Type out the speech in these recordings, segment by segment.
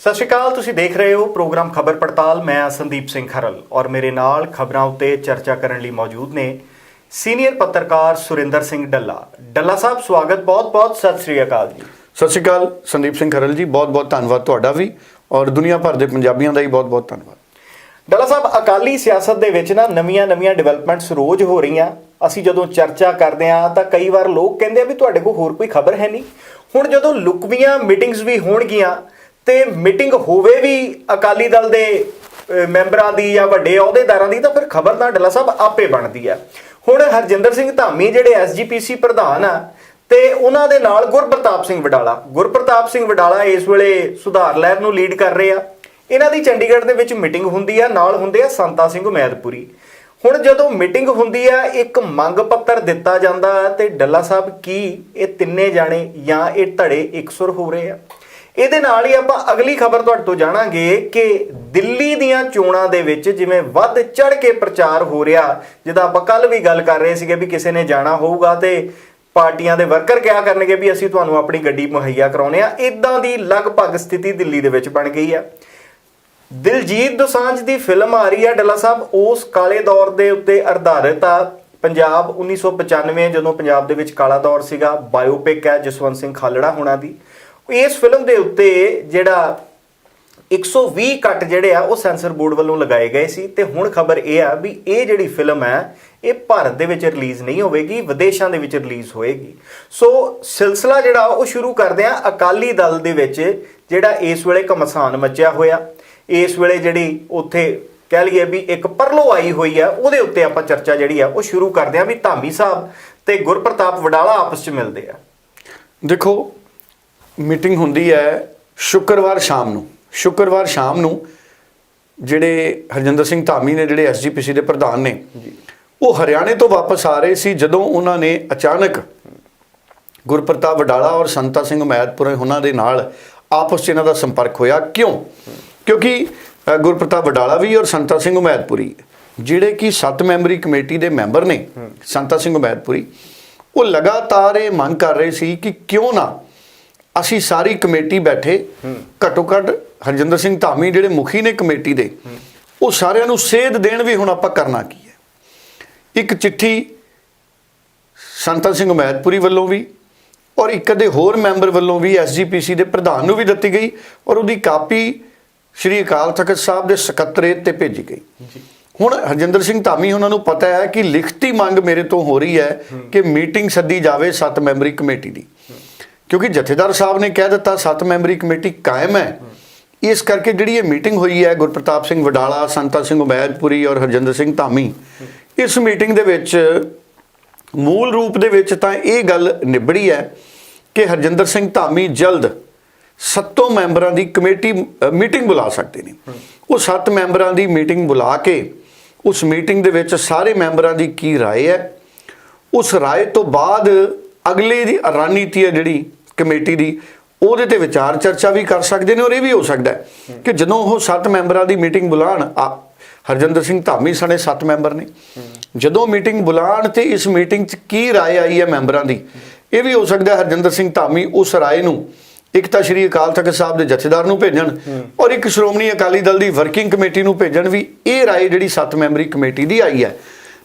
ਸਤਿ ਸ਼੍ਰੀ ਅਕਾਲ ਤੁਸੀਂ ਦੇਖ ਰਹੇ ਹੋ ਪ੍ਰੋਗਰਾਮ ਖਬਰ ਪੜਤਾਲ। ਮੈਂ ਸੰਦੀਪ ਸਿੰਘ ਖਰਲ ਔਰ ਮੇਰੇ ਨਾਲ ਖਬਰਾਂ ਉੱਤੇ ਚਰਚਾ ਕਰਨ ਲਈ ਮੌਜੂਦ ਨੇ ਸੀਨੀਅਰ ਪੱਤਰਕਾਰ ਸੁਰਿੰਦਰ ਸਿੰਘ ਡੱਲਾ। ਡੱਲਾ ਸਾਹਿਬ ਸਵਾਗਤ ਬਹੁਤ-ਬਹੁਤ ਸਤਿ ਸ਼੍ਰੀ ਅਕਾਲ ਜੀ। ਸਤਿ ਸ਼੍ਰੀ ਅਕਾਲ ਸੰਦੀਪ ਸਿੰਘ ਖਰਲ ਜੀ ਬਹੁਤ-ਬਹੁਤ ਧੰਨਵਾਦ ਤੁਹਾਡਾ ਵੀ ਔਰ ਦੁਨੀਆ ਭਰ ਦੇ ਪੰਜਾਬੀਆਂ ਦਾ ਹੀ ਬਹੁਤ-ਬਹੁਤ ਧੰਨਵਾਦ। ਡੱਲਾ ਸਾਹਿਬ ਅਕਾਲੀ ਸਿਆਸਤ ਦੇ ਵਿੱਚ ਨਾ ਨਵੀਆਂ-ਨਵੀਆਂ ਡਿਵੈਲਪਮੈਂਟਸ ਰੋਜ਼ ਹੋ ਰਹੀਆਂ। ਅਸੀਂ ਜਦੋਂ ਚਰਚਾ ਕਰਦੇ ਆ ਤਾਂ ਕਈ ਵਾਰ ਲੋਕ ਕਹਿੰਦੇ ਆ ਵੀ ਤੁਹਾਡੇ ਕੋਲ ਹੋਰ ਕੋਈ ਖਬਰ ਹੈ ਨਹੀਂ। ਹੁਣ ਜਦੋਂ ਲੁਕਵੀਆਂ ਮੀਟਿੰਗਸ ਵੀ ਹੋਣਗੀਆਂ ਤੇ ਮੀਟਿੰਗ ਹੋਵੇ ਵੀ ਅਕਾਲੀ ਦਲ ਦੇ ਮੈਂਬਰਾਂ ਦੀ ਜਾਂ ਵੱਡੇ ਅਹੁਦੇਦਾਰਾਂ ਦੀ, ਤਾਂ ਫਿਰ ਖਬਰ ਤਾਂ ਡੱਲਾ ਸਾਹਿਬ ਆਪੇ ਬਣਦੀ ਆ ਹੁਣ ਹਰਜਿੰਦਰ ਸਿੰਘ ਧਾਮੀ ਜਿਹੜੇ ਐਸਜੀਪੀਸੀ ਪ੍ਰਧਾਨ ਆ, ਤੇ ਉਹਨਾਂ ਦੇ ਨਾਲ ਗੁਰਪ੍ਰਤਾਪ ਸਿੰਘ ਵਡਾਲਾ। ਗੁਰਪ੍ਰਤਾਪ ਸਿੰਘ ਵਡਾਲਾ ਇਸ ਵੇਲੇ ਸੁਧਾਰ ਲਹਿਰ ਨੂੰ ਲੀਡ ਕਰ ਰਹੇ ਆ। ਇਹਨਾਂ ਦੀ ਚੰਡੀਗੜ੍ਹ ਦੇ ਵਿੱਚ ਮੀਟਿੰਗ ਹੁੰਦੀ ਆ, ਨਾਲ ਹੁੰਦੇ ਆ ਸੰਤਾ ਸਿੰਘ ਉਮੈਦਪੁਰੀ। ਹੁਣ ਜਦੋਂ ਮੀਟਿੰਗ ਹੁੰਦੀ ਆ, ਇੱਕ ਮੰਗ ਪੱਤਰ ਦਿੱਤਾ ਜਾਂਦਾ ਤੇ ਡੱਲਾ ਸਾਹਿਬ ਕੀ ਇਹ ਤਿੰਨੇ ਜਾਣੇ ਜਾਂ ਇਹ ਧੜੇ ਇਕਸੁਰ ਹੋ ਰਹੇ ਆ? ਇਹਦੇ ਨਾਲ ਹੀ ਆਪਾਂ ਅਗਲੀ ਖਬਰ ਤੁਹਾਡੇ ਤੋਂ ਜਾਣਾਂਗੇ ਕਿ ਦਿੱਲੀ ਦੀਆਂ ਚੋਣਾਂ ਦੇ ਵਿੱਚ ਜਿਵੇਂ ਵੱਧ ਚੜ ਕੇ ਪ੍ਰਚਾਰ ਹੋ ਰਿਹਾ ਜਿਹਦਾ ਆਪਾਂ ਕੱਲ ਵੀ ਗੱਲ ਕਰ ਰਹੇ ਸੀਗੇ ਵੀ ਕਿਸੇ ਨੇ ਜਾਣਾ ਹੋਊਗਾ ਤੇ ਪਾਰਟੀਆਂ ਦੇ ਵਰਕਰ ਕਿਹਾ ਕਰਨਗੇ ਵੀ ਅਸੀਂ ਤੁਹਾਨੂੰ ਆਪਣੀ ਗੱਡੀ ਮੁਹੱਈਆ ਕਰਾਉਨੇ ਆ ਇਦਾਂ ਦੀ ਲਗਭਗ ਸਥਿਤੀ ਦਿੱਲੀ ਦੇ ਵਿੱਚ ਬਣ ਗਈ ਆ। ਦਿਲਜੀਤ ਦੋਸਾਂਝ ਦੀ ਫਿਲਮ ਆ ਰਹੀ ਆ ਡੱਲਾ ਸਾਹਿਬ, ਉਸ ਕਾਲੇ ਦੌਰ ਦੇ ਉੱਤੇ ਆਧਾਰਿਤ ਆ। ਪੰਜਾਬ 1995 ਜਦੋਂ ਪੰਜਾਬ ਦੇ ਵਿੱਚ ਕਾਲਾ ਦੌਰ ਸੀਗਾ, ਬਾਇਓਪਿਕ ਹੈ ਜਸਵੰਤ ਸਿੰਘ ਖਾਲੜਾ ਹੋਣਾ ਦੀ। ਇਸ ਫਿਲਮ ਦੇ ਉੱਤੇ ਜਿਹੜਾ 120 ਕੱਟ ਜਿਹੜੇ ਆ, ਉਹ ਸੈਂਸਰ ਬੋਰਡ ਵੱਲੋਂ ਲਗਾਏ ਗਏ ਸੀ ਤੇ ਹੁਣ ਖਬਰ ਇਹ ਆ ਵੀ ਇਹ ਜਿਹੜੀ ਫਿਲਮ ਹੈ, ਇਹ ਭਾਰਤ ਦੇ ਵਿੱਚ ਰਿਲੀਜ਼ ਨਹੀਂ ਹੋਵੇਗੀ, ਵਿਦੇਸ਼ਾਂ ਦੇ ਵਿੱਚ ਰਿਲੀਜ਼ ਹੋਏਗੀ। ਸੋ ਸਿਲਸਿਲਾ ਜਿਹੜਾ, ਉਹ ਸ਼ੁਰੂ ਕਰਦੇ ਆ ਅਕਾਲੀ ਦਲ ਦੇ ਵਿੱਚ ਜਿਹੜਾ ਇਸ ਵੇਲੇ ਘਮਸਾਨ ਮਚਿਆ ਹੋਇਆ। ਇਸ ਵੇਲੇ ਜਿਹੜੀ ਉੱਥੇ ਕਹਿ ਲਈਏ ਵੀ ਇੱਕ ਪਰਲੋ ਆਈ ਹੋਈ ਆ, ਉਹਦੇ ਉੱਤੇ ਆਪਾਂ ਚਰਚਾ ਜਿਹੜੀ ਆ, ਉਹ ਸ਼ੁਰੂ ਕਰਦੇ ਆ ਵੀ ਧਾਮੀ ਸਾਹਿਬ ਤੇ ਗੁਰਪ੍ਰਤਾਪ ਵਡਾਲਾ ਆਪਸ 'ਚ ਮਿਲਦੇ ਆ। ਦੇਖੋ ਮੀਟਿੰਗ ਹੁੰਦੀ ਹੈ ਸ਼ੁੱਕਰਵਾਰ ਸ਼ਾਮ ਨੂੰ। ਸ਼ੁੱਕਰਵਾਰ ਸ਼ਾਮ ਨੂੰ ਜਿਹੜੇ ਹਰਜਿੰਦਰ ਸਿੰਘ ਧਾਮੀ ਨੇ ਜਿਹੜੇ ਐਸਜੀਪੀਸੀ ਦੇ ਪ੍ਰਧਾਨ ਨੇ ਉਹ ਹਰਿਆਣੇ ਤੋਂ ਵਾਪਸ ਆ ਰਹੇ ਸੀ ਜਦੋਂ ਉਹਨਾਂ ਨੇ ਅਚਾਨਕ ਗੁਰਪ੍ਰਤਾਪ ਵਡਾਲਾ ਔਰ ਸੰਤਾ ਸਿੰਘ ਉਮੈਦਪੁਰੇ ਉਹਨਾਂ ਦੇ ਨਾਲ ਆਪਸ 'ਚ ਇਹਨਾਂ ਦਾ ਸੰਪਰਕ ਹੋਇਆ। ਕਿਉਂ? ਕਿਉਂਕਿ ਗੁਰਪ੍ਰਤਾਪ ਵਡਾਲਾ ਵੀ ਔਰ ਸੰਤਾ ਸਿੰਘ ਉਮੈਦਪੁਰੀ ਜਿਹੜੇ ਕਿ 7 ਮੈਂਬਰੀ ਕਮੇਟੀ ਦੇ ਮੈਂਬਰ ਨੇ ਸੰਤਾ ਸਿੰਘ ਉਮੈਦਪੁਰੀ ਉਹ ਲਗਾਤਾਰ ਇਹ ਮੰਗ ਕਰ ਰਹੇ ਸੀ ਕਿ ਕਿਉਂ ਨਾ ਅਸੀਂ ਸਾਰੀ ਕਮੇਟੀ ਬੈਠੇ ਘੱਟੋ ਘੱਟ ਹਰਜਿੰਦਰ ਸਿੰਘ ਧਾਮੀ ਜਿਹੜੇ ਮੁਖੀ ਨੇ ਕਮੇਟੀ ਦੇ ਉਹ ਸਾਰਿਆਂ ਨੂੰ ਸੇਧ ਦੇਣ ਵੀ ਹੁਣ ਆਪਾਂ ਕਰਨਾ ਕੀ ਹੈ। ਇੱਕ ਚਿੱਠੀ ਸੰਤਾ ਸਿੰਘ ਉਮੈਦਪੁਰੀ ਵੱਲੋਂ ਵੀ ਔਰ ਇੱਕ ਅਦੇ ਹੋਰ ਮੈਂਬਰ ਵੱਲੋਂ ਵੀ ਐਸਜੀਪੀਸੀ ਦੇ ਪ੍ਰਧਾਨ ਨੂੰ ਵੀ ਦਿੱਤੀ ਗਈ ਔਰ ਉਹਦੀ ਕਾਪੀ ਸ਼੍ਰੀ ਅਕਾਲ ਤਖਤ ਸਾਹਿਬ ਦੇ ਸਕੱਤਰੇਤ ਤੇ ਭੇਜੀ ਗਈ। ਹੁਣ ਹਰਜਿੰਦਰ ਸਿੰਘ ਧਾਮੀ ਉਹਨਾਂ ਨੂੰ ਪਤਾ ਹੈ ਕਿ ਲਿਖਤੀ ਮੰਗ ਮੇਰੇ ਤੋਂ ਹੋ ਰਹੀ ਹੈ ਕਿ ਮੀਟਿੰਗ ਸੱਦੀ ਜਾਵੇ 7 ਮੈਂਬਰੀ ਕਮੇਟੀ ਦੀ। ਕਿਉਂਕਿ ਜਥੇਦਾਰ ਸਾਹਿਬ ਨੇ ਕਹਿ ਦਿੱਤਾ 7 ਮੈਂਬਰੀ ਕਮੇਟੀ ਕਾਇਮ ਹੈ ਇਸ ਕਰਕੇ ਜਿਹੜੀ ਇਹ ਮੀਟਿੰਗ ਹੋਈ ਹੈ ਗੁਰਪ੍ਰਤਾਪ ਸਿੰਘ ਵਡਾਲਾ ਸੰਤਾ ਸਿੰਘ ਉਮੈਦਪੁਰੀ ਔਰ ਹਰਜਿੰਦਰ ਸਿੰਘ ਧਾਮੀ ਇਸ ਮੀਟਿੰਗ ਦੇ ਵਿੱਚ ਮੂਲ ਰੂਪ ਦੇ ਵਿੱਚ ਤਾਂ ਇਹ ਗੱਲ ਨਿਬੜੀ ਹੈ ਕਿ ਹਰਜਿੰਦਰ ਸਿੰਘ ਧਾਮੀ ਜਲਦ ਸੱਤੋਂ ਮੈਂਬਰਾਂ ਦੀ ਕਮੇਟੀ ਅ, ਮੀਟਿੰਗ ਬੁਲਾ ਸਕਦੇ ਨੇ ਉਹ ਸੱਤ ਮੈਂਬਰਾਂ ਦੀ ਮੀਟਿੰਗ ਬੁਲਾ ਕੇ ਉਸ ਮੀਟਿੰਗ ਦੇ ਵਿੱਚ ਸਾਰੇ ਮੈਂਬਰਾਂ ਦੀ ਕੀ رائے ਹੈ ਉਸ رائے ਤੋਂ ਬਾਅਦ ਅਗਲੇ ਦੀ ਰਣਨੀਤੀ ਹੈ ਜਿਹੜੀ ਕਮੇਟੀ ਦੀ ਉਹਦੇ ਤੇ ਵਿਚਾਰ ਚਰਚਾ ਵੀ ਕਰ ਸਕਦੇ ਨੇ ਔਰ ਇਹ ਵੀ ਹੋ ਸਕਦਾ ਹੈ ਕਿ ਜਦੋਂ ਉਹ ਸੱਤ ਮੈਂਬਰਾਂ ਦੀ ਮੀਟਿੰਗ ਬੁਲਾਣ ਆ- ਹਰਜਿੰਦਰ ਸਿੰਘ ਧਾਮੀ ਸਾਡੇ ਸੱਤ ਮੈਂਬਰ ਨੇ ਜਦੋਂ ਮੀਟਿੰਗ ਬੁਲਾਣ ਤੇ ਇਸ ਮੀਟਿੰਗ 'ਚ ਕੀ رائے ਆਈ ਹੈ ਮੈਂਬਰਾਂ ਦੀ ਇਹ ਵੀ ਹੋ ਸਕਦਾ ਹੈ ਹਰਜਿੰਦਰ ਸਿੰਘ ਧਾਮੀ ਉਸ رائے ਨੂੰ ਇੱਕ ਤਾਂ ਸ਼੍ਰੀ ਅਕਾਲ ਤਖਤ ਸਾਹਿਬ ਦੇ ਜਥੇਦਾਰ ਨੂੰ ਭੇਜਣ ਔਰ ਇੱਕ ਸ਼੍ਰੋਮਣੀ ਅਕਾਲੀ ਦਲ ਦੀ ਵਰਕਿੰਗ ਕਮੇਟੀ ਨੂੰ ਭੇਜਣ ਵੀ ਇਹ رائے ਜਿਹੜੀ ਸੱਤ ਮੈਂਬਰੀ ਕਮੇਟੀ ਦੀ ਆਈ ਹੈ